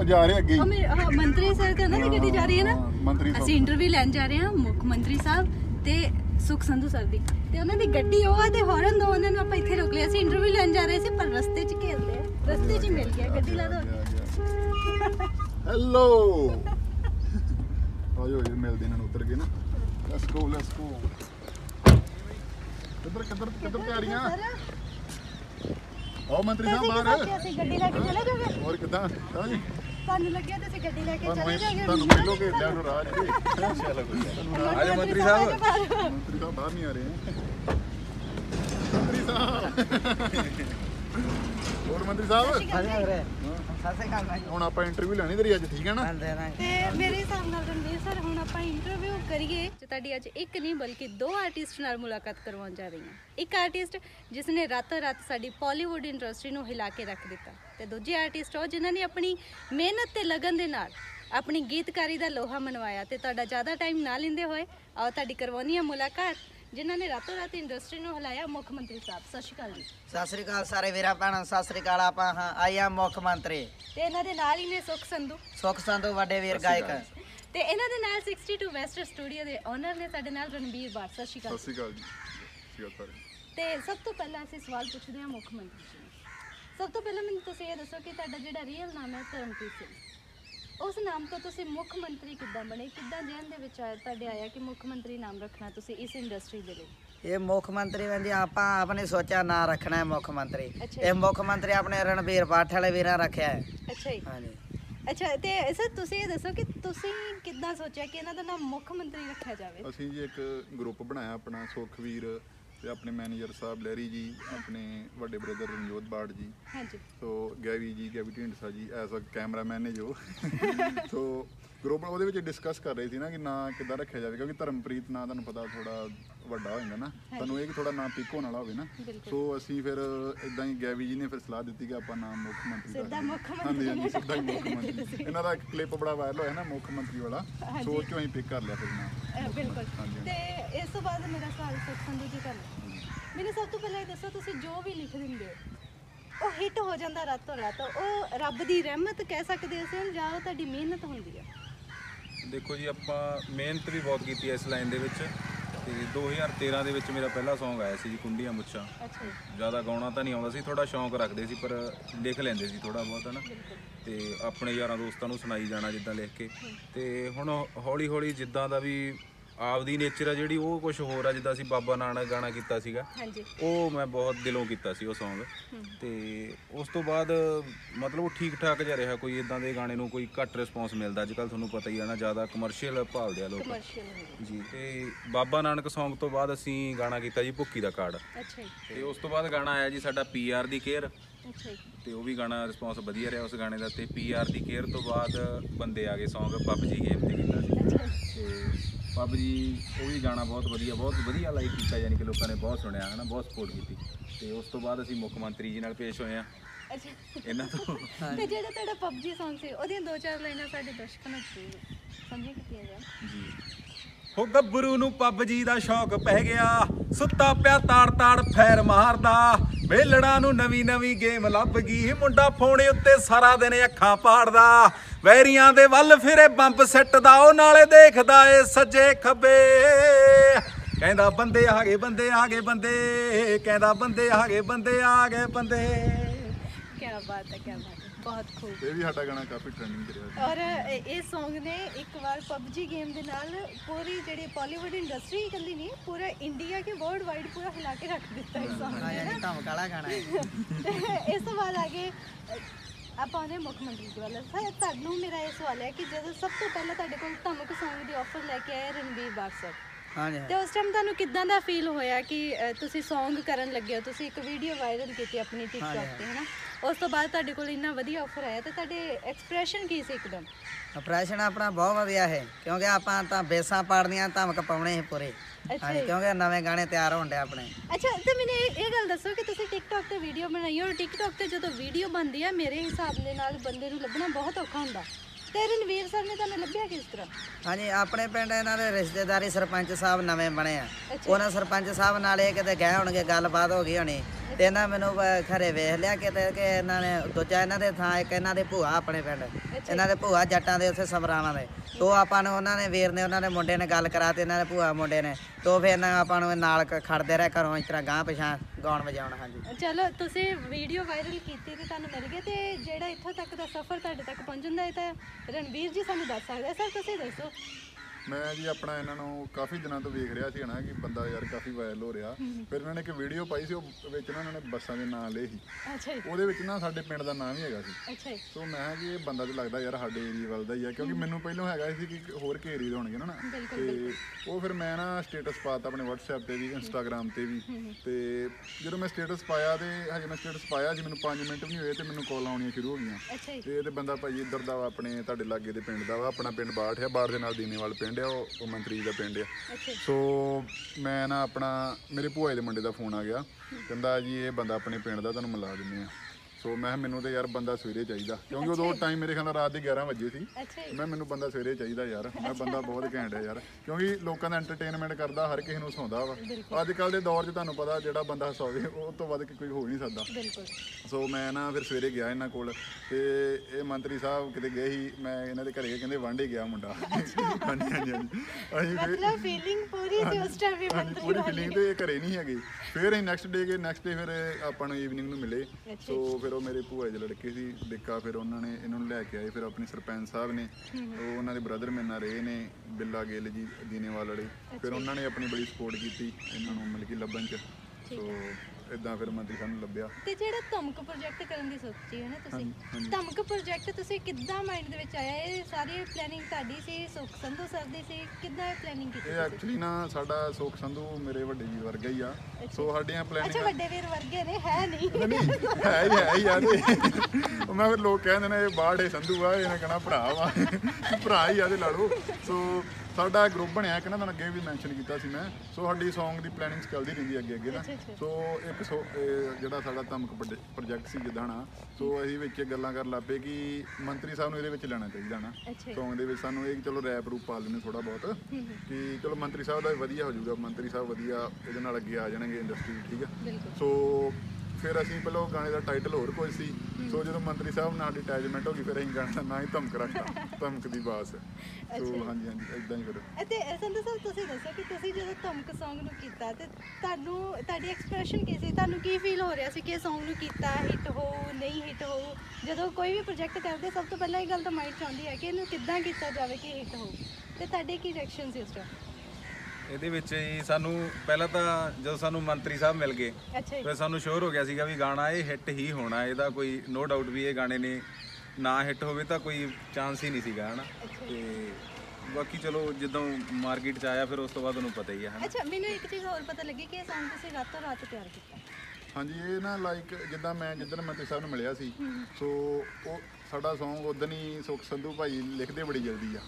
ਉਹ ਜਾ ਰਹੇ ਅੱਗੇ ਹੀ। ਮੇਰੇ ਆਹ ਮੰਤਰੀ ਸਰ ਤੇ ਉਹਨਾਂ ਦੀ ਗੱਡੀ ਜਾ ਰਹੀ ਹੈ ਹਾਂ, ਨਾ ਮੰਤਰੀ ਸਾਹਿਬ। ਅਸੀਂ ਇੰਟਰਵਿਊ ਲੈਣ ਜਾ ਰਹੇ ਹਾਂ ਮੁੱਖ ਮੰਤਰੀ ਸਾਹਿਬ ਤੇ ਸੁਖ ਸੰਧੂ ਸਰ ਦੀ। ਤੇ ਉਹਨਾਂ ਦੀ ਗੱਡੀ ਉਹ ਆ ਤੇ ਹੌਰਨ ਦੋ ਉਹਨਾਂ ਨੂੰ ਆਪਾਂ ਇੱਥੇ ਰੋਕ ਲਿਆ। ਸੀ ਇੰਟਰਵਿਊ ਲੈਣ ਜਾ ਰਹੇ ਸੀ ਪਰ ਰਸਤੇ 'ਚ ਘੇਰ ਲਿਆ ਰਸਤੇ 'ਚ ਹੀ ਮਿਲ ਗਿਆ ਗੱਡੀ ਲਾ ਦੋ। ਹੈਲੋ ਆਜੋ ਜੀ ਮਿਲਦੇ ਇਹਨਾਂ ਨੂੰ ਉਤਰ ਕੇ ਨਾ। ਲੈਟਸ ਗੋ ਲੈਟਸ ਗੋ ਕਿੱਧਰ ਕਿੱਧਰ ਕਿੱਧਰ ਤਿਆਰੀਆਂ ਆਓ ਮੰਤਰੀ ਸਾਹਿਬ ਬਾਹਰ। ਅਸੀਂ ਗੱਡੀ ਲੈ ਕੇ ਚਲੇ ਜਾਓਗੇ? ਹੋਰ ਕਿੱਦਾਂ? ਹਾਂ ਜੀ? ਤੁਹਾਨੂੰ ਲੱਗਿਆ ਤੁਸੀਂ ਗੱਡੀ ਲੈ ਕੇ ਤੁਹਾਨੂੰ ਚਲੇ ਜਾਓਗੇ ਤੁਹਾਨੂੰ ਮਿਲੋ ਕੇ ਲੈ ਨੂੰ ਰਾਜ ਜੀ ਚਲੋ ਕੋਈ ਆਜੋ ਮੰਤਰੀ ਸਾਹਿਬ ਮੰਤਰੀ ਸਾਹਿਬ? ਬਾਹਰ। ਨਹੀਂ ਆ ਰਹੇ। ਮੰਤਰੀ ਸਾਹਿਬ। ਹੋਰ ਮੰਤਰੀ ਸਾਹਿਬ। ਸਤਿ ਭਾਈ ਹੁਣ ਆਪਾਂ ਇੰਟਰਵਿਊ ਲੈਣੀ ਤੇਰੀ ਅੱਜ ਠੀਕ ਹੈ ਨਾ? ਤੇ ਮੇਰੇ ਹਿਸਾਬ ਨਾਲ ਰਣਵੀਰ ਸਰ ਹੁਣ ਆਪਾਂ ਇੰਟਰਵਿਊ ਕਰੀਏ ਤੇ ਤੁਹਾਡੀ ਅੱਜ ਇੱਕ ਨਹੀਂ ਬਲਕਿ ਦੋ ਆਰਟਿਸਟ ਨਾਲ ਮੁਲਾਕਾਤ ਕਰਵਾਉਣ ਜਾ ਰਹੀ ਹਾਂ ਇੱਕ ਆਰਟਿਸਟ ਜਿਸ ਨੇ ਰਾਤੋਂ ਰਾਤ ਸਾਡੀ ਪਾਲੀਵੁੱਡ ਇੰਡਸਟਰੀ ਨੂੰ ਹਿਲਾ ਕੇ ਰੱਖ ਦਿੱਤਾ ਤੇ ਦੂਜੇ ਆਰਟਿਸਟ ਉਹ ਜਿਨ੍ਹਾਂ ਨੇ ਆਪਣੀ ਮਿਹਨਤ ਤੇ ਲਗਨ ਦੇ ਨਾਲ ਆਪਣੀ ਗੀਤਕਾਰੀ ਦਾ ਲੋਹਾ ਮਨਵਾਇਆ ਤੇ ਤੁਹਾਡਾ ਜ਼ਿਆਦਾ ਟਾਈਮ ਨਾ ਲੈਂਦੇ ਹੋਏ ਆਓ ਤੁਹਾਡੀ ਕਰਵਾਉਣੀ ਹੈ ਮੁਲਾਕਾਤ। ਜਿਨ੍ਹਾਂ ਨੇ ਰਾਤੋਂ ਰਾਤ ਇੰਡਸਟਰੀ ਨੂੰ ਹਿਲਾਇਆ ਮੁੱਖ ਮੰਤਰੀ ਸਾਹਿਬ। ਸਤਿ ਸ਼੍ਰੀ ਅਕਾਲ ਜੀ। ਸਤਿ ਸ਼੍ਰੀ ਅਕਾਲ ਸਾਰੇ ਵੀਰਾਂ ਭੈਣਾਂ ਸਤਿ ਸ਼੍ਰੀ ਅਕਾਲ। ਆਪਾਂ ਹਾਂ ਆਈ ਆ ਮੁੱਖ ਮੰਤਰੀ। ਤੇ ਇਹਨਾਂ ਦੇ ਨਾਲ ਹੀ ਨੇ ਸੁਖ ਸੰਧੂ। ਸੁਖ ਸੰਧੂ ਵੱਡੇ ਵੀਰ ਗਾਇਕ। ਤੇ ਇਹਨਾਂ ਦੇ ਨਾਲ 62 ਵੈਸਟ ਸਟੂਡੀਓ ਦੇ ਓਨਰ ਨੇ ਸਾਡੇ ਨਾਲ ਰਣਬੀਰ ਬਾਟ ਸਤਿ ਸ਼੍ਰੀ ਅਕਾਲ। ਸਤਿ ਸ਼੍ਰੀ ਅਕਾਲ ਜੀ। ਸਤਿ ਸ਼੍ਰੀ ਅਕਾਲ ਸਾਰੇ ਤੇ ਸਭ ਤੋਂ ਪਹਿਲਾਂ ਅਸੀਂ ਸਵਾਲ ਪੁੱਛਦੇ ਹਾਂ ਮੁੱਖ ਮੰਤਰੀ ਜੀ ਨੂੰ। ਸਭ ਤੋਂ ਪਹਿਲਾਂ ਮੈਨੂੰ ਤੁਸੀਂ ਇਹ ਦੱਸੋ ਕਿ ਤੁਹਾਡਾ ਜਿਹੜਾ ਰੀਅਲ ਨਾਮ ਹੈ ਧਰਮਪ੍ਰੀਤ ਸਿੰਘ। ਉਸ ਨਾਮ ਤੋਂ ਤੁਸੀਂ ਮੁੱਖ ਮੰਤਰੀ ਕਿੱਦਾਂ ਬਣੇ? ਕਿੱਦਾਂ ਜਹਿਨ ਦੇ ਵਿੱਚ ਆਇਆ ਤੁਹਾਡੇ ਆਇਆ ਕਿ ਮੁੱਖ ਮੰਤਰੀ ਨਾਮ ਰੱਖਣਾ ਤੁਸੀਂ ਇਸ ਇੰਡਸਟਰੀ ਦੇ ਲਈ? ਇਹ ਮੁੱਖ ਮੰਤਰੀ ਵੰਦੀ ਆਪਾਂ ਆਪਣੇ ਸੋਚਿਆ ਨਾਂ ਰੱਖਣਾ ਹੈ ਮੁੱਖ ਮੰਤਰੀ। ਅੱਛਾ ਇਹ ਮੁੱਖ ਮੰਤਰੀ ਆਪਣੇ ਰਣਬੀਰ ਬਾਠ ਵਾਲੇ ਵੀਰਾਂ ਰੱਖਿਆ ਹੈ। ਅੱਛਾ ਜੀ। ਹਾਂਜੀ। ਅੱਛਾ ਤੇ ਸਰ ਤੁਸੀਂ ਇਹ ਦੱਸੋ ਕਿ ਤੁਸੀਂ ਕਿੱਦਾਂ ਸੋਚਿਆ ਕਿ ਇਹਨਾਂ ਦਾ ਨਾਮ ਮੁੱਖ ਮੰਤਰੀ ਰੱਖਿਆ ਜਾਵੇ? ਅਸੀਂ ਜੀ ਇੱਕ ਗਰੁੱਪ ਬਣਾਇਆ ਆਪਣਾ ਸੁਖਵੀਰ ਤੇ ਆਪਣੇ ਮੈਨੇਜਰ ਸਾਹਿਬ ਲਹਿਰੀ ਜੀ ਆਪਣੇ ਵੱਡੇ ਬ੍ਰਦਰ ਰਣਜੋਤ ਬਾੜ ਜੀ। ਹਾਂਜੀ। ਸੋ ਗੈਵੀ ਜੀ ਗੈਵੀ ਢਿੰਡਸਾ ਜੀ ਐਜ਼ ਅ ਕੈਮਰਾਮੈਨ ਨੇ ਜੋ। ਸੋ ਗਰੁੱਪ ਉਹਦੇ ਵਿੱਚ ਡਿਸਕਸ ਕਰ ਰਹੇ ਸੀ ਨਾ ਕਿ ਨਾਂ ਕਿੱਦਾਂ ਰੱਖਿਆ ਜਾਵੇ ਕਿਉਂਕਿ ਧਰਮਪ੍ਰੀਤ ਨਾਂ ਤੁਹਾਨੂੰ ਪਤਾ ਥੋੜਾ ਵੱਡਾ ਹੋ ਜਾਂਦਾ ਨਾ ਸਾਨੂੰ ਇਹ ਕਿ ਥੋੜਾ ਨਾਂ ਪਿਕ ਹੋਣ ਵਾਲਾ ਹੋਵੇ ਨਾ। ਸੋ ਅਸੀਂ ਫਿਰ ਇਦਾਂ ਹੀ ਗੈਵੀ ਜੀ ਨੇ ਫਿਰ ਸਲਾਹ ਦਿੱਤੀ ਕਿ ਆਪਾਂ ਨਾਮ ਮੁੱਖ ਮੰਤਰੀ ਸਿੱਧਾ ਰੱਖ ਮੁੱਖ ਦਈਏ। ਹਾਂਜੀ ਮੰਤਰੀ ਸਿੱਧਾ ਹੀ ਮੁੱਖ ਮੰਤਰੀ। ਇਹਨਾਂ ਦਾ ਕਲਿੱਪ ਬੜਾ ਵਾਇਰਲ ਹੋਇਆ ਨਾ ਮੁੱਖ ਮੰਤਰੀ ਵਾਲਾ। ਸੋ ਉਹ ਚੋਂ ਅਸੀਂ ਪਿਕ ਕਰ ਲਿਆ ਫਿਰ ਨਾਮ ਬਿਲਕੁਲ। ਤੇ ਇਸ ਤੋਂ ਬਾਅਦ ਮੇਰਾ ਸਵਾਲ ਸੁਖ ਸੰਧੂ ਜੀ ਤੁਹਾਨੂੰ ਸਭ ਤੋਂ ਪਹਿਲਾਂ ਇਹ ਦੱਸੋ ਤੁਸੀਂ ਜੋ ਵੀ ਲਿਖ ਦਿੰਦੇ ਹੋ ਉਹ ਹਿੱਟ ਹੋ ਜਾਂਦਾ ਰਾਤੋਂ ਰਾਤ। ਉਹ ਰੱਬ ਦੀ ਰਹਿਮਤ ਕਹਿ ਸਕਦੇ ਅਸੀਂ ਜਾਂ ਉਹ ਤੁਹਾਡੀ ਮਿਹਨਤ ਹੁੰਦੀ ਹੈ? ਦੇਖੋ ਜੀ ਆਪਾਂ ਮਿਹਨਤ ਵੀ ਬਹੁਤ ਕੀਤੀ ਹੈ ਇਸ ਲਾਈਨ ਦੇ ਵਿੱਚ। ਤੇ 2013 ਦੇ ਵਿੱਚ ਮੇਰਾ ਪਹਿਲਾ Song ਆਇਆ ਸੀ ਜੀ ਕੁੰਡੀਆਂ ਮੁੱਛਾਂ। ਅੱਛਾ ਜ਼ਿਆਦਾ ਗਾਉਣਾ ਤਾਂ ਨਹੀਂ ਆਉਂਦਾ ਸੀ ਥੋੜਾ ਸ਼ੌਂਕ ਰੱਖਦੇ ਸੀ ਪਰ ਲਿਖ ਲੈਂਦੇ ਸੀ ਥੋੜਾ ਬਹੁਤ ਹਨਾ। ਤੇ ਆਪਣੇ ਯਾਰਾਂ ਦੋਸਤਾਂ ਨੂੰ ਸੁਣਾਈ ਜਾਣਾ ਜਿੱਦਾਂ ਲਿਖ ਕੇ। ਤੇ ਹੁਣ ਹੌਲੀ ਹੌਲੀ ਜਿੱਦਾਂ ਦਾ ਵੀ ਆਪਦੀ ਨੇਚਰ ਆ ਜਿਹੜੀ ਉਹ ਕੁਝ ਹੋਰ ਆ ਜਿੱਦਾਂ ਅਸੀਂ ਬਾਬਾ ਨਾਨਕ ਗਾਣਾ ਕੀਤਾ ਸੀਗਾ। ਹਾਂਜੀ। ਉਹ ਮੈਂ ਬਹੁਤ ਦਿਲੋਂ ਕੀਤਾ ਸੀ ਉਹ Song ਤੇ ਉਸ ਤੋਂ ਬਾਅਦ ਮਤਲਬ ਉਹ ਠੀਕ ਠਾਕ ਜਿਹਾ ਰਿਹਾ ਕੋਈ ਇਦਾਂ ਦੇ ਗਾਣੇ ਨੂੰ ਕੋਈ ਘੱਟ ਰਿਸਪੌਂਸ ਮਿਲਦਾ। ਅੱਜ ਕੱਲ ਤੁਹਾਨੂੰ ਪਤਾ ਹੀ ਆ ਨਾ ਜ਼ਿਆਦਾ ਕਮਰਸ਼ੀਅਲ ਭਾਲਦੇ ਆ ਲੋਕ। ਕਮਰਸ਼ੀਅਲ ਜੀ ਤੇ ਬਾਬਾ ਨਾਨਕ Song ਤੋਂ ਬਾਅਦ ਅਸੀਂ ਗਾਣਾ ਕੀਤਾ ਜੀ ਭੁੱਕੀ ਦਾ ਕਾਰਡ ਅੱਛਾ ਜੀ। ਤੇ ਉਸ ਤੋਂ ਬਾਅਦ ਗਾਣਾ ਆਇਆ ਜੀ ਸਾਡਾ ਪੀਆਰ ਦੀ ਕੇਅਰ ਅੱਛਾ ਜੀ। ਤੇ ਉਹ ਵੀ ਗਾਣਾ ਰਿਸਪੌਂਸ ਵਧੀਆ ਰਿਹਾ ਉਸ ਗਾਣੇ ਦਾ। ਤੇ ਪੀਆਰ ਦੀ ਕੇਅਰ ਤੋਂ ਬਾਅਦ ਬੰਦੇ ਆ ਗਏ Song PUBG ਗੇਮ ਤੇ ਕੀਤਾ ਸੀ। ਅੱਛਾ ਜੀ। ਉਹ ਵੀ ਗਾਣਾ ਬਹੁਤ ਵਧੀਆ ਬਹੁਤ ਵਧੀਆ ਲਾਈਕ ਕੀਤਾ ਯਾਨੀ ਕਿ ਲੋਕਾਂ ਨੇ ਬਹੁਤ ਸੁਣਿਆ ਹਨਾ ਬਹੁਤ ਸਪੋਰਟ ਕੀਤੀ। ਤੇ ਉਸ ਤੋਂ ਬਾਅਦ ਅਸੀਂ ਮੁੱਖ ਮੰਤਰੀ ਜੀ ਨਾਲ ਪੇਸ਼ ਹੋਏ ਆ ਅੱਛਾ। ਇਹਨਾਂ ਤੋਂ। ਤੇ ਜਿਹੜਾ ਤੁਹਾਡਾ ਪਬਜੀ Song ਸੀ ਉਹਦੀਆਂ ਦੋ ਚਾਰ ਲਾਈਨਾਂ ਸਾਡੇ ਦਰਸ਼ਕਾਂ ਨੂੰ ਜ਼ਰੂਰ ਸਮਝੇ ਕੀਤੀਆਂ ਜਾਣ। ਜੀ। ਹੋ ਗੱਭਰੂ ਨੂੰ ਪੱਬਜੀ ਦਾ ਸ਼ੌਕ ਪੈ ਗਿਆ ਸੁੱਤਾ ਪਿਆ ਤਾੜ ਤਾੜ ਫੈਰ ਮਾਰਦਾ। ਵੇਲੜਾ ਨੂੰ ਨਵੀਂ ਨਵੀਂ ਗੇਮ ਲੱਭ ਗਈ। ਮੁੰਡਾ ਫੋਨ ਉੱਤੇ ਸਾਰਾ ਦਿਨ ਅੱਖਾਂ ਪਾੜਦਾ। ਵੈਰੀਆਂ ਦੇ ਵੱਲ ਫਿਰੇ ਬੰਬ ਸਿੱਟਦਾ ਉਹ ਨਾਲੇ ਦੇਖਦਾ ਏ ਸੱਜੇ ਖੱਬੇ। ਕਹਿੰਦਾ, ਬੰਦੇ ਆ ਗਏ, ਬੰਦੇ ਆ ਗਏ, ਬੰਦੇ। ਕਹਿੰਦਾ, ਬੰਦੇ ਆ ਗਏ, ਬੰਦੇ ਆ ਗਏ, ਬੰਦੇ। ਕੀ ਬਾਤ ਹੈ ਕੀ ਬਾਤ ਹੈ। ਬਹੁਤ ਖੂਬ। ਇਹ ਵੀ ਸਾਡਾ ਗਾਣਾ ਕਾਫੀ ਟ੍ਰੈਂਡਿੰਗ ਤੇ ਰਿਹਾ ਔਰ ਇਹ- ਇਹ Song ਨੇ ਇੱਕ ਵਾਰ PUBG ਗੇਮ ਦੇ ਨਾਲ ਪੂਰੀ ਜਿਹੜੀ ਬਾਲੀਵੁੱਡ ਇੰਡਸਟਰੀ ਇਕੱਲੀ ਨਹੀਂ ਪੂਰਾ ਇੰਡੀਆ ਕੇ ਵਰਲਡ ਵਾਈਡ ਪੂਰਾ ਹਿਲਾ ਕੇ ਰੱਖ ਦਿੱਤਾ ਇਸ Song ਨੇ ਹਾਂਜੀ ਧਮਕ ਵਾਲਾ ਗਾਣਾ ਹੈ। ਤੇ ਇਸ ਤੋਂ ਬਾਅਦ ਆਗੇ ਆਪਾਂ ਉਹਨੇ ਮੁੱਖ ਮੰਤਰੀ ਜੀ ਵੱਲ। ਸਰ ਤੁਹਾਨੂੰ ਮੇਰਾ ਇਹ ਸਵਾਲ ਹੈ ਕਿ ਜਦੋਂ ਸਭ ਤੋਂ ਪਹਿਲਾਂ ਤੁਹਾਡੇ ਕੋਲ ਧਮਕ Song ਦੀ ਆਫਰ ਲੈ ਕੇ ਆਏ ਰਣਵੀਰ ਬਾਗ ਸਰ ਹਾਂਜੀ ਤੇ ਉਸ ਟਾਈਮ ਤੁਹਾਨੂੰ ਕਿਦਾਂ ਦਾ ਫੀਲ ਹੋਇਆ ਕਿ ਅ, ਤੁਸੀਂ Song ਕਰਨ ਲੱਗੇ ਹੋ? ਤੁਸੀਂ ਇੱਕ ਵੀਡੀਓ ਵਾਇਰਲ ਕੀਤੀ ਆਪਣੀ TikTok ਤੇ ਹਨਾ? ਉਸ ਤੋਂ ਬਾਅਦ ਤੁਹਾਡੇ ਕੋਲ ਇੰਨਾ ਵਧੀਆ ਆਫਰ ਆਇਆ ਤੇ ਤੁਹਾਡੇ ਐਕਸਪ੍ਰੈਸ਼ਨ ਕੀ ਸੀ ਇੱਕਦਮ? ਆਪਰੇਸ਼ਨ ਆਪਣਾ ਬਹੁਤ ਵਧੀਆ ਹੈ ਕਿਉਂਕਿ ਆਪਾਂ ਤਾਂ ਬੇਸਾਂ ਪਾੜਨੀਆਂ ਧਮਕ ਪਾਉਣੇ ਸੀ ਪੂਰੇ। ਹਾਂਜੀ। ਕਿਉਂਕਿ ਨਵੇਂ ਗਾਣੇ ਤਿਆਰ ਹੋਣ ਡੇ ਆਪਣੇ। ਅੱਛਾ ਤੇ ਮੈਨੂੰ ਇਹ ਗੱਲ ਦੱਸੋ ਕਿ ਤੁਸੀਂ TikTok ਤੇ ਵੀਡੀਓ ਬਣਾਈ ਔਰ TikTok ਤੇ ਜਦੋਂ ਵੀਡੀਓ ਬਣਦੀ ਆ ਮੇਰੇ ਹਿਸਾਬ ਦੇ ਨਾਲ ਬੰਦੇ ਨੂੰ ਲੱਭਣਾ ਬਹੁਤ ਔਖਾ ਹੁੰਦਾ। ਤੇ ਰਣਵੀਰ ਸਰ ਨੇ ਤੁਹਾਨੂੰ ਲੱਭਿਆ ਕਿਸ ਤਰ੍ਹਾਂ? ਹਾਂਜੀ ਆਪਣੇ ਪਿੰਡ ਇਹਨਾਂ ਦੇ ਰਿਸ਼ਤੇਦਾਰੀ ਸਰਪੰਚ ਸਾਹਿਬ ਨਵੇਂ ਬਣੇ ਆ। ਉਹਨਾਂ ਸਰਪੰਚ ਸਾਹਿਬ ਨਾਲ ਇਹ ਕਿਤੇ ਗਏ ਹੋਣਗੇ ਗੱਲਬਾਤ ਹੋ ਗਈ ਹੋਣੀ। ਤੇ ਇਹਨਾਂ ਮੈਨੂੰ ਖਰੇ ਵੇਖ ਲਿਆ ਕਿਤੇ ਕਿ ਇਹਨਾਂ ਨੇ ਦੂਜਾ ਇਹਨਾਂ ਦੇ ਥਾਂ ਇੱਕ ਇਹਨਾਂ ਦੇ ਭੂਆ ਆਪਣੇ ਪਿੰਡ। ਇਹਨਾਂ ਦੇ ਭੂਆ ਜੱਟਾਂ ਦੇ ਉੱਥੇ ਸਮਰਾਵਾਂ ਦੇ। ਤੋ ਆਪਾਂ ਨੂੰ ਉਹਨਾਂ ਨੇ ਵੀਰ ਨੇ ਉਹਨਾਂ ਦੇ ਮੁੰਡੇ ਨੇ ਗੱਲ ਕਰਾ ਤੇ ਇਹਨਾਂ ਦੇ ਭੂਆ ਮੁੰਡੇ ਨੇ। ਤੋ ਫਿਰ ਇਹਨਾਂ ਆਪਾਂ ਨੂੰ ਨਾਲ ਖੜਦੇ ਰਹੇ ਘਰੋਂ ਇਸ ਤਰ੍ਹਾਂ ਗਾਂ ਪਛਾਂ ਗਾਉਣ ਵਜਾਉਣ ਹਾਂਜੀ। ਚਲੋ ਤੁਸੀਂ ਵੀਡੀਓ ਵਾਇਰਲ ਕੀਤੀ ਤੇ ਤੁਹਾਨੂੰ ਮਿਲ ਗਿਆ ਤੇ ਜਿਹੜਾ ਇੱਥੋਂ ਤੱਕ ਦਾ ਸਫ਼ਰ ਤੁਹਾਡੇ ਤੱਕ ਪਹੁੰਚਣ ਦਾ ਇਹ ਤਾਂ ਰਣਵੀਰ ਜੀ ਸਾਨੂੰ ਦੱਸ ਸਕਦੇ ਸਰ ਤੁਸੀਂ ਦੱਸੋ। ਮੈਂ ਜੀ ਆਪਣਾ ਇਹਨਾਂ ਨੂੰ ਕਾਫੀ ਦਿਨਾਂ ਤੋਂ ਵੇਖ ਰਿਹਾ ਸੀ ਹਨਾ ਕਿ ਬੰਦਾ ਯਾਰ ਕਾਫੀ ਵਾਇਰਲ ਹੋ ਰਿਹਾ। ਫਿਰ ਇਹਨਾਂ ਨੇ ਇੱਕ ਵੀਡੀਓ ਪਾਈ ਸੀ ਉਹ ਵਿੱਚ ਨਾ ਇਹਨਾਂ ਨੇ ਬੱਸਾਂ ਦੇ ਨਾਂ ਲਏ ਸੀ। ਅੱਛਾ ਜੀ। ਉਹਦੇ ਵਿੱਚ ਨਾ ਸਾਡੇ ਪਿੰਡ ਦਾ ਨਾਮ ਹੀ ਹੈਗਾ ਸੀ। ਅੱਛਾ ਜੀ। ਸੋ ਮੈਂ ਕਿਹਾ ਜੀ ਇਹ ਬੰਦਾ ਤੇ ਲੱਗਦਾ ਯਾਰ ਸਾਡੇ ਏਰੀਆ ਵੱਲ ਦਾ ਹੀ ਆ ਕਿਉਂਕਿ ਮੈਨੂੰ ਪਹਿਲਾਂ ਹੈਗਾ ਸੀ ਕਿ ਹੋਰ ਕੇ ਏਰੀਆ ਦੇ ਹੋਣਗੇ ਨਾ। ਤੇ ਉਹ ਫਿਰ ਮੈਂ ਨਾ ਸਟੇਟਸ ਪਾਤਾ ਆਪਣੇ WhatsApp ਤੇ ਵੀ Instagram ਤੇ ਵੀ। ਤੇ ਜਦੋਂ ਮੈਂ ਸਟੇਟਸ ਪਾਇਆ ਤੇ ਹਜੇ ਮੈਂ ਸਟੇਟਸ ਪਾਇਆ ਜੀ ਮੈਨੂੰ 5 ਮਿੰਟ ਵੀ ਨਹੀਂ ਹੋਏ ਤੇ ਮੈਨੂੰ ਕਾਲ ਆਉਣੀਆਂ ਸ਼ੁਰੂ ਹੋ ਗਈਆਂ। ਤੇ ਇਹ ਤੇ ਬੰਦਾ ਭਾਈ ਇੱਧਰ ਦਾ ਵਾ ਆਪਣੇ ਤੁਹਾਡੇ ਲਾਗੇ ਦੇ ਪਿੰਡ ਦਾ ਵਾ ਆਪਣਾ ਪਿੰਡ ਬਾਠ ਆ ਬਾਠ ਦੇ ਨਾਲ ਦੀਨੇਵਾਲ ਪਿੰਡ ਆ ਉਹ ਉਹ ਮੰਤਰੀ ਦਾ ਪਿੰਡ ਆ। ਅੱਛਾ। ਸੋ ਮੈਂ ਨਾ ਆਪਣਾ ਮੇਰੇ ਭੂਆ ਦੇ ਮੁੰਡੇ ਦਾ ਫੋਨ ਆ ਗਿਆ। ਕਹਿੰਦਾ ਜੀ ਇਹ ਬੰਦਾ ਆਪਣੇ ਪਿੰਡ ਦਾ ਤੁਹਾਨੂੰ ਮਿਲਾ ਦਿੰਦੇ ਆ। ਸੋ ਮੈਂ ਕਿਹਾ ਮੈਨੂੰ ਤੇ ਯਾਰ ਬੰਦਾ ਸਵੇਰੇ ਚਾਹੀਦਾ ਕਿਉਂਕਿ ਉਦੋਂ ਟਾਈਮ ਮੇਰੇ ਖਿਆਲ ਨਾਲ ਰਾਤ ਦੇ 11 ਵਜੇ ਸੀ। ਅੱਛਾ ਜੀ। ਮੈਂ ਮੈਨੂੰ ਬੰਦਾ ਸਵੇਰੇ ਚਾਹੀਦਾ ਯਾਰ ਮੈਂ ਬੰਦਾ ਬਹੁਤ ਘੈਂਟ ਹੈ ਯਾਰ ਕਿਉਂਕਿ ਲੋਕਾਂ ਦਾ ਐਂਟਰਟੇਨਮੈਂਟ ਕਰਦਾ ਹਰ ਕਿਸੇ ਨੂੰ ਹਸਾਉਂਦਾ ਵਾ। ਅੱਜ ਕੱਲ ਦੇ ਦੌਰ 'ਚ ਤੁਹਾਨੂੰ ਪਤਾ ਜਿਹੜਾ ਬੰਦਾ ਹਸਾਵੇ ਉਹ ਤੋਂ ਵੱਧ ਕੋਈ ਹੋ ਹੀ ਨਹੀਂ ਸਕਦਾ। ਬਿਲਕੁਲ। ਸੋ ਮੈਂ ਨਾ ਫਿਰ ਸਵੇਰੇ ਗਿਆ ਇਹਨਾਂ ਕੋਲ ਤੇ ਇਹ ਮੰਤਰੀ ਸਾਹਿਬ ਕਿਤੇ ਗਏ ਸੀ ਮੈਂ ਇਹਨਾਂ ਦੇ ਘਰੇ ਕਹਿੰਦੇ ਵਾਂਡੇ ਗਿਆ ਮੁੰਡਾ। ਹਾਂਜੀ ਹਾਂਜੀ ਹਾਂਜੀ। ਅਸੀਂ ਫਿਰ ਮਤਲਬ ਫੀਲਿੰਗ ਪੂਰੀ ਸੀ ਉਸ ਟਾਈਮ ਵੀ ਹਾਂਜੀ ਮੰਤਰੀ ਪੂਰੀ ਫੀਲਿੰਗ ਤੇ ਇਹ ਘਰੇ ਨਹੀਂ ਹੈਗੇ। ਫਿਰ ਅਸੀਂ ਨੈਕਸਟ ਡੇ ਗਏ ਨੈਕਸਟ ਡੇ ਫਿਰ ਆਪਾਂ ਨੂੰ ਈਵਨਿੰਗ ਨੂੰ ਮਿਲੇ। ਸੋ ਫਿਰ ਉਹ ਮੇਰੇ ਭੂਆ ਦੇ ਲੜਕੇ ਸੀ ਦੇਖਾ ਫਿਰ ਉਹਨਾਂ ਨੇ ਇਹਨਾਂ ਨੂੰ ਲੈ ਕੇ ਆਏ ਫਿਰ ਆਪਣੀ ਸਰਪੰਚ ਸਾਹਿਬ ਨੇ ਉਹ ਉਹਨਾਂ ਦੇ ਬ੍ਰਦਰ ਮੇਰੇ ਨਾਲ ਰਹੇ ਨੇ ਬਿੱਲਾ ਗਿੱਲ ਜੀ ਦੀਨੇਵਾਲ ਵਾਲੇ। ਫਿਰ ਉਹਨਾਂ ਨੇ ਆਪਣੀ ਬੜੀ ਸਪੋਰਟ ਕੀਤੀ ਇਹਨਾਂ ਨੂੰ ਮਿਲ ਕੇ ਲੱਭਣ ਚ। ਸੋ ਇਦਾਂ ਫਿਰ ਮੰਤਰੀ ਸਾਹਿਬ ਨੂੰ ਲੱਭਿਆ। ਤੇ ਜਿਹੜਾ ਧਮਕ ਪ੍ਰੋਜੈਕਟ ਕਰਨ ਦੀ ਸੋਚੀ ਹੈ ਨਾ ਤੁਸੀਂ ਧਮਕ ਪ੍ਰੋਜੈਕਟ ਤੁਸੀਂ ਕਿੱਦਾਂ ਮਾਈਂਡ ਦੇ ਵਿੱਚ ਆਇਆ? ਇਹ ਸਾਰੀ ਪਲੈਨਿੰਗ ਤੁਹਾਡੀ ਸੀ ਸੁਖ ਸੰਧੂ ਸਰ ਦੀ ਸੀ ਕਿੱਦਾਂ ਇਹ ਪਲੈਨਿੰਗ ਕੀਤੀ ਇਹ ਐਕਚੁਅਲੀ ਨਾ ਸਾਡਾ ਸੋਖ ਸੰਧੂ ਮੇਰੇ ਵੱਡੇ ਜੀ ਵਰਗਾ ਹੀ ਆ। ਸੋ ਸਾਡੀਆਂ ਅੱਛਾ ਪਲੈਨਿੰਗ ਵੱਡੇ ਵੀਰ ਵਰਗੇ ਨੇ ਹੈ ਨਹੀਂ। ਨਹੀਂ ਹੈ ਹੀ ਹੈ ਹੀ ਆ ਤੇ। ਉਹ ਮੈਂ ਫਿਰ ਲੋਕ ਕਹਿੰਦੇ ਨੇ ਇਹ ਬਾੜੇ ਸੰਧੂ ਆ ਇਹਨੇ ਕਹਣਾ ਭਰਾ ਵਾ। ਭਰਾ ਹੀ ਆ ਤੇ ਲਾੜੋ ਸੋ ਸਾਡਾ ਗਰੁੱਪ ਬਣਿਆ ਕਿ ਨਾ ਤੁਹਾਨੂੰ ਅੱਗੇ ਵੀ ਮੈਂਸ਼ਨ ਕੀਤਾ ਸੀ ਮੈਂ। ਸੋ ਸਾਡੀ Song ਦੀ ਪਲੈਨਿੰਗ ਚੱਲਦੀ ਰਹਿੰਦੀ ਅੱਗੇ ਅੱਗੇ ਨਾ। ਸੋ ਇੱਕ ਸੋ ਇਹ ਜਿਹੜਾ ਸਾਡਾ ਧਮਕ ਪ੍ਰੋਜੈਕਟ ਸੀ ਜਿੱਦਾਂ ਨਾ ਸੋ ਅਸੀਂ ਵਿੱਚ ਗੱਲਾਂ ਕਰਨ ਲੱਪੇ ਕਿ ਮੰਤਰੀ ਸਾਹਿਬ ਨੂੰ ਇਹਦੇ ਵਿੱਚ ਲੈਣਾ ਚਾਹੀਦਾ ਨਾ ਅੱਛਾ Song ਦੇ ਵਿੱਚ ਸਾਨੂੰ ਇਹ ਕਿ ਚਲੋ ਰੈਪ ਰੂਪ ਪਾ ਲੈਣੇ ਥੋੜਾ ਬਹੁਤ। ਕਿ ਚਲੋ ਮੰਤਰੀ ਸਾਹਿਬ ਦਾ ਵੀ ਵਧੀਆ ਹੋ ਜਾਊਗਾ। ਮੰਤਰੀ ਸਾਹਿਬ ਵਧੀਆ ਇਹਦੇ ਨਾਲ ਅੱਗੇ ਆ ਜਾਣਗੇ ਇੰਡਸਟਰੀ ਠੀਕ ਬਿਲਕੁਲ। ਸੋ ਫਿਰ ਅਸੀਂ ਪਹਿਲਾਂ ਉਹ ਗਾਣੇ ਦਾ ਟਾਈਟਲ ਹੋਰ ਕੋਈ ਸੀ। ਸੋ ਜਦੋਂ ਮੰਤਰੀ ਸਾਹਿਬ ਨਾਲ ਅਟੈਚਮੈਂਟ ਹੋ ਗਈ ਫਿਰ ਅਸੀਂ ਗਾਣੇ ਨਾਂ ਹੀ ਧਮਕ ਰੱਖਤਾ। ਧਮਕ ਦੀ ਬਾਸ। ਸੋ ਹਾਂਜੀ ਹਾਂਜੀ ਇਦਾਂ ਹੀ ਫਿਰ ਅਤੇ ਸੰਧੂ ਸਾਹਿਬ ਤੁਸੀਂ ਦੱਸੋ ਕਿ ਤੁਸੀਂ ਜਦੋਂ ਧਮਕ Song ਨੂੰ ਕੀਤਾ ਤੇ ਤੁਹਾਨੂੰ ਤੁਹਾਡੀ ਐਕਸਪ੍ਰੈਸ਼ਨ ਕੀ ਸੀ? ਤੁਹਾਨੂੰ ਕੀ ਫੀਲ ਹੋ ਰਿਹਾ ਸੀ ਕਿ ਇਹ Song ਨੂੰ ਕੀਤਾ ਹਿੱਟ ਹੋ ਨਹੀਂ ਹਿੱਟ ਹੋ? ਜਦੋਂ ਕੋਈ ਵੀ ਪ੍ਰੋਜੈਕਟ ਕਰਦੇ ਸਭ ਤੋਂ ਪਹਿਲਾਂ ਇਹ ਗੱਲ ਤਾਂ ਮਾਈਂਡ 'ਚ ਆਉਂਦੀ ਹੈ ਕਿ ਇਹਨੂੰ ਕਿੱਦਾਂ ਕੀਤਾ ਜਾਵੇ ਕਿ ਹਿੱਟ ਹੋ? ਤੇ ਤੁਹਾਡੇ ਕੀ ਰਿਐਕਸ਼ਨ ਸੀ ਉਸ ਟਾਈਮ ਇਹਦੇ ਵਿੱਚ ਜੀ ਸਾਨੂੰ ਪਹਿਲਾਂ ਤਾਂ ਜਦੋਂ ਸਾਨੂੰ ਮੰਤਰੀ ਸਾਹਿਬ ਮਿਲ ਗਏ ਅੱਛਾ ਜੀ। ਫਿਰ ਸਾਨੂੰ ਸ਼ੋਰ ਹੋ ਗਿਆ ਸੀਗਾ ਵੀ ਗਾਣਾ ਇਹ ਹਿੱਟ ਹੀ ਹੋਣਾ ਇਹਦਾ ਕੋਈ ਨੋ ਡਾਊਟ ਵੀ ਇਹ ਗਾਣੇ ਨੇ ਨਾ ਹਿੱਟ ਹੋਵੇ ਤਾਂ ਕੋਈ ਚਾਂਸ ਹੀ ਨਹੀਂ ਸੀਗਾ ਹਨਾ? ਤੇ ਬਾਕੀ ਚਲੋ ਜਦੋਂ ਮਾਰਕੀਟ 'ਚ ਆਇਆ ਫਿਰ ਉਸ ਤੋਂ ਬਾਅਦ ਤੁਹਾਨੂੰ ਪਤਾ ਹੀ ਹੈ ਹਨਾ? ਅੱਛਾ ਮੈਨੂੰ ਇੱਕ ਚੀਜ਼ ਹੋਰ ਪਤਾ ਲੱਗੀ ਕਿ ਇਹ Song ਤੁਸੀਂ ਰਾਤੋਂ ਰਾਤ ਤਿਆਰ ਕੀਤਾ। ਹਾਂਜੀ ਇਹ ਨਾ ਲਾਈਕ ਜਿੱਦਾਂ ਮੈਂ ਜਿੱਦਣ ਮੰਤਰੀ ਸਾਹਿਬ ਨੂੰ ਮਿਲਿਆ ਸੀ ਸੋ ਉਹ ਸਾਡਾ Song ਉਦੋਂ ਹੀ ਸੁਖ ਸੰਧੂ ਭਾਈ ਲਿਖਦੇ ਬੜੀ ਜਲਦੀ ਆ।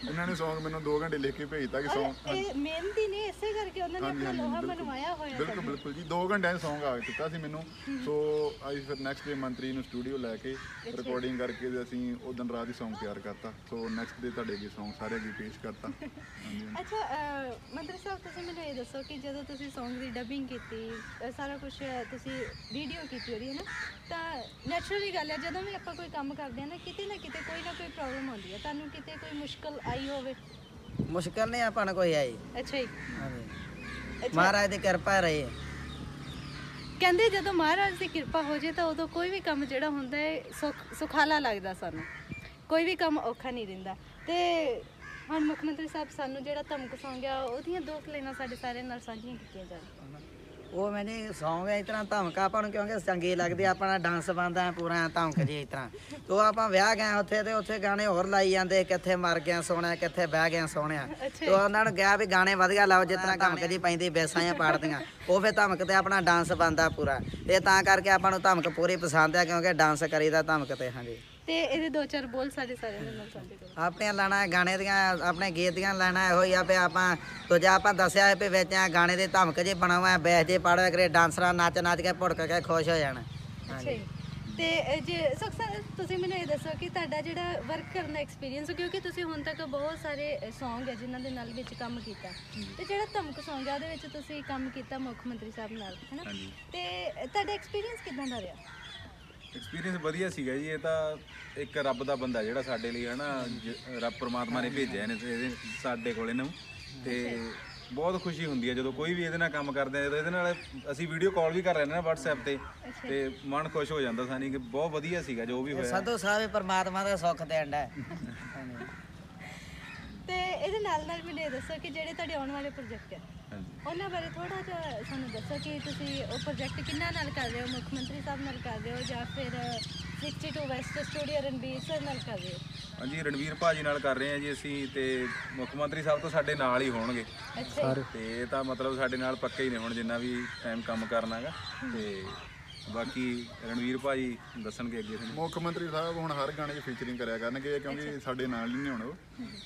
ਇਹਨਾਂ ਨੇ Song ਮੈਨੂੰ 2 ਘੰਟੇ ਲਿਖ ਕੇ ਭੇਜਤਾ ਕਿ Song ਇਹ ਮਿਹਨਤੀ ਨੇ ਇਸੇ ਕਰਕੇ ਉਹਨਾਂ ਨੇ ਹਾਂਜੀ ਆਪਣਾ ਹਾਂਜੀ ਲੋਹਾ ਬਿਲਕੁਲ। ਮਨਵਾਇਆ ਹੋਇਆ ਬਿਲਕੁਲ ਬਿਲਕੁਲ ਜੀ 2 ਘੰਟਿਆਂ ਦਾ Song ਆ ਚੁੱਕਾ ਸੀ ਮੈਨੂੰ। ਸੋ ਅਸੀਂ ਫਿਰ ਨੈਕਸਟ ਡੇ ਮੰਤਰੀ ਨੂੰ ਸਟੂਡੀਓ ਲੈ ਕੇ ਰਿਕਾਰਡਿੰਗ ਕਰਕੇ ਤੇ ਅਸੀਂ ਉਹ ਦਿਨ ਰਾਤ ਹੀ Song ਤਿਆਰ ਕਰਤਾ। ਸੋ ਨੈਕਸਟ ਡੇ ਤੁਹਾਡੇ ਅੱਗੇ Song ਸਾਰੇ ਅੱਗੇ ਪੇਸ਼ ਕਰਤਾ। ਹਾਂਜੀ ਅੱਛਾ ਅਹ, ਮੰਤਰੀ ਸਾਹਿਬ ਤੁਸੀਂ ਮੈਨੂੰ ਇਹ ਦੱਸੋ ਕਿ ਜਦੋਂ ਤੁਸੀਂ Song ਦੀ ਡਬਿੰਗ ਕੀਤੀ ਅਹ, ਸਾਰਾ ਕੁਝ ਤੁਸੀਂ ਵੀਡੀਓ ਕੀਤੀ ਉਹਦੀ ਹੈ ਨਾ ਤਾਂ ਨੈਚੁਰਲੀ ਗੱਲ ਹੈ ਜਦੋਂ ਵੀ ਆਪਾਂ ਕੋਈ ਕੰਮ ਕਰਦੇ ਹਾਂ ਨਾ ਕਿਤੇ ਨਾ ਕਿਤੇ ਕੋਈ ਨਾ ਕੋਈ ਪ੍ਰੋਬਲਮ ਆਉਂਦੀ ਹੈ। ਤੁਹਾਨੂੰ ਕਿਤੇ ਕੋਈ ਮੁਸ਼ਕਲ ਆਈ ਹੋਵੇ? ਮੁਸ਼ਕਲ ਨਹੀਂ ਆਪਾਂ ਨੂੰ ਕੋਈ ਆਈ। ਅੱਛਾ ਜੀ। ਹਾਂਜੀ। ਮਹਾਰਾਜ ਦੀ ਕਿਰਪਾ ਰਹੀ ਕਹਿੰਦੇ ਜਦੋਂ ਮਹਾਰਾਜ ਦੀ ਕਿਰਪਾ ਹੋ ਜੇ ਤਾਂ ਉਦੋਂ ਕੋਈ ਵੀ ਕੰਮ ਜਿਹੜਾ ਹੁੰਦਾ ਹੈ ਸੁਖ ਸੁਖਾਲਾ ਲੱਗਦਾ ਸਾਨੂੰ। ਕੋਈ ਵੀ ਕੰਮ ਔਖਾ ਨਹੀਂ ਰਹਿੰਦਾ ਤੇ ਹੁਣ ਮੁੱਖ ਮੰਤਰੀ ਸਾਹਿਬ ਸਾਨੂੰ ਜਿਹੜਾ ਧਮਕ Song ਆ ਉਹਦੀਆਂ ਦੋ ਕਲੇਨਾਂ ਸਾਡੇ ਸਾਰਿਆਂ ਨਾਲ ਸਾਂਝੀਆਂ ਕੀਤੀਆਂ ਜਾਣ। ਉਹ ਮੈਨੇ ਸੌਂਗ ਇਸ ਤਰ੍ਹਾਂ ਧਮਕਾ ਆਪਾਂ ਨੂੰ ਕਿਉਂਕਿ ਚੰਗੀ ਲੱਗਦੀ ਆਪਣਾ ਡਾਂਸ ਬੰਦਾ ਪੂਰਾ ਧਮਕ ਜੀ ਇਸ ਤਰ੍ਹਾਂ। ਤੋ ਆਪਾਂ ਵਿਆਹ ਗਏ ਉੱਥੇ ਤੇ ਉੱਥੇ ਗਾਣੇ ਹੋਰ ਲਾਈ ਜਾਂਦੇ ਕਿੱਥੇ ਮਰ ਗਿਆ ਸੋਹਣਾ ਕਿੱਥੇ ਬਹਿ ਗਿਆ ਸੋਹਣਿਆ ਅੱਛਾ। ਤੋ ਉਹਨਾਂ ਨੂੰ ਗਿਆ ਵੀ ਗਾਣੇ ਵਧੀਆ ਲਾਓ ਜਿਸ ਤਰ੍ਹਾਂ ਧਮਕ ਜੀ ਪੈਂਦੀ ਬੇਸਾਂ ਜਾਂ ਪਾੜਦੀਆਂ। ਉਹ ਫੇ ਧਮਕ ਤੇ ਆਪਣਾ ਡਾਂਸ ਬੰਦਾ ਪੂਰਾ। ਤੇ ਤਾਂ ਕਰਕੇ ਆਪਾਂ ਨੂੰ ਧਮਕ ਪੂਰੀ ਪਸੰਦ ਆ ਕਿਉਂਕਿ ਡਾਂਸ ਕਰੀਦਾ ਧਮਕ ਤੇ ਹਾਂਜੀ। ਤੇ ਇਹਦੇ ਦੋ ਚਾਰ ਬੋਲ ਸਾਡੇ ਸਾਰਿਆਂ ਦੇ ਨਾਲ ਸਾਂਝੇ ਕਰੋ ਆਪਣੀਆਂ ਲਾਣਾ ਗਾਣੇ ਦੀਆਂ ਆਪਣੇ ਗੀਤ ਦੀਆਂ ਲਾਣਾ ਇਹੋ ਹੀ ਆ ਵੀ ਆਪਾਂ ਦੂਜਾ ਆਪਾਂ ਦੱਸਿਆ ਹੈ ਵੀ ਵਿੱਚ ਆ ਗਾਣੇ ਦੇ ਧਮਕ ਜੇ ਬਣਾਵਾ ਬੈਸ ਜੇ ਪਾੜਿਆ ਕਰੇ ਡਾਂਸਰਾਂ ਨੱਚ ਨੱਚ ਕੇ ਭੁੜਕ ਕੇ ਖੁਸ਼ ਹੋ ਜਾਣ। ਅੱਛਾ ਜੀ। ਤੇ ਜੇ ਸਖਸਰ ਤੁਸੀਂ ਮੈਨੂੰ ਇਹ ਦੱਸੋ ਕਿ ਤੁਹਾਡਾ ਜਿਹੜਾ ਵਰਕ ਕਰਨ ਦਾ ਐਕਸਪੀਰੀਅੰਸ ਕਿਉਂਕਿ ਤੁਸੀਂ ਹੁਣ ਤੱਕ ਬਹੁਤ ਸਾਰੇ Song ਹੈ ਜਿਨ੍ਹਾਂ ਦੇ ਨਾਲ ਵਿੱਚ ਕੰਮ ਕੀਤਾ। ਤੇ ਜਿਹੜਾ ਧਮਕ Song ਹੈ ਉਹਦੇ ਵਿੱਚ ਤੁਸੀਂ ਕੰਮ ਕੀਤਾ ਮੁੱਖ ਮੰਤਰੀ ਸਾਹਿਬ ਨਾਲ ਹੈਨਾ। ਤੇ ਤੁਹਾਡਾ ਐਕਸਪੀਰੀਅੰਸ ਕਿਦਾਂ ਦਾ ਰਿਹਾ? ਐਕਸਪੀਰੀਅੰਸ ਵਧੀਆ ਸੀਗਾ ਜੀ ਇਹ ਤਾਂ ਇੱਕ ਰੱਬ ਦਾ ਬੰਦਾ ਜਿਹੜਾ ਸਾਡੇ ਲਈ ਹਨਾ ਜ- ਰੱਬ ਪ੍ਰਮਾਤਮਾ ਨੇ ਭੇਜਿਆ ਨੇ ਇਹਦੇ ਸਾਡੇ ਕੋਲ ਇਹਨੂੰ ਤੇ ਬਹੁਤ ਖੁਸ਼ੀ ਹੁੰਦੀ ਹੈ ਜਦੋਂ ਕੋਈ ਵੀ ਇਹਦੇ ਨਾਲ ਕੰਮ ਕਰਦੇ ਆ ਜਦੋਂ ਇਹਦੇ ਨਾਲ ਅਸੀਂ ਵੀਡੀਓ ਕਾਲ ਵੀ ਕਰ ਰਹੇ ਨੇ ਨਾ WhatsApp ਤੇ ਤੇ ਮਨ ਖੁਸ਼ ਹੋ ਜਾਂਦਾ ਸਾਨੀ ਕਿ ਬਹੁਤ ਵਧੀਆ ਸੀਗਾ ਜੋ ਵੀ ਹੋਇਆ। ਸਾਧੂ ਸਾਹਿਬ ਪਰਮਾਤਮਾ ਦਾ ਸੁੱਖ ਦੇਣ ਦਾ। ਤੇ ਇਹਦੇ ਨਾਲ ਨਾਲ ਮੈਨੂੰ ਇਹ ਦੱਸੋ ਕਿ ਜਿਹੜੇ ਤੁਹਾਡੇ ਆਉਣ ਵਾਲੇ ਪ੍ਰੋਜੈਕਟ ਹੈ ਹਾਂਜੀ ਉਹਨਾਂ ਬਾਰੇ ਥੋੜਾ ਜਿਹਾ ਸਾਨੂੰ ਦੱਸੋ ਕਿ ਤੁਸੀਂ ਉਹ ਪ੍ਰੋਜੈਕਟ ਕਿੰਨਾ ਨਾਲ ਕਰ ਰਹੇ ਹੋ? ਮੁੱਖ ਮੰਤਰੀ ਸਾਹਿਬ ਨਾਲ ਕਰ ਰਹੇ ਹੋ ਜਾਂ ਫਿਰ 62 ਵੈਸਟ ਸਟੂਡੀਓ ਰਣਬੀਰ ਸਰ ਨਾਲ ਕਰ ਰਹੇ ਹੋ? ਹਾਂਜੀ ਰਣਵੀਰ ਭਾਜੀ ਨਾਲ ਕਰ ਰਹੇ ਹਾਂ ਜੀ ਅਸੀਂ ਤੇ ਮੁੱਖ ਮੰਤਰੀ ਸਾਹਿਬ ਤੋਂ ਸਾਡੇ ਨਾਲ ਹੀ ਹੋਣਗੇ। ਅੱਛਾ। ਤੇ ਇਹ ਤਾਂ ਮਤਲਬ ਸਾਡੇ ਨਾਲ ਪੱਕੇ ਹੀ ਨੇ ਹੁਣ ਜਿੰਨਾ ਵੀ ਟਾਈਮ ਕੰਮ ਕਰਨਾ ਹੈਗਾ ਤੇ ਬਾਕੀ ਰਣਵੀਰ ਭਾਜੀ ਦੱਸਣਗੇ ਅੱਗੇ ਤੁਹਾਨੂੰ ਮੁੱਖ ਮੰਤਰੀ ਸਾਹਿਬ ਹੁਣ ਹਰ ਗਾਣੇ 'ਚ ਫੀਚਰਿੰਗ ਕਰਿਆ ਕਰਨਗੇ ਕਿਉਂਕਿ ਸਾਡੇ ਨਾਲ ਹੀ ਨਹੀਂ ਹੁਣ ਉਹ।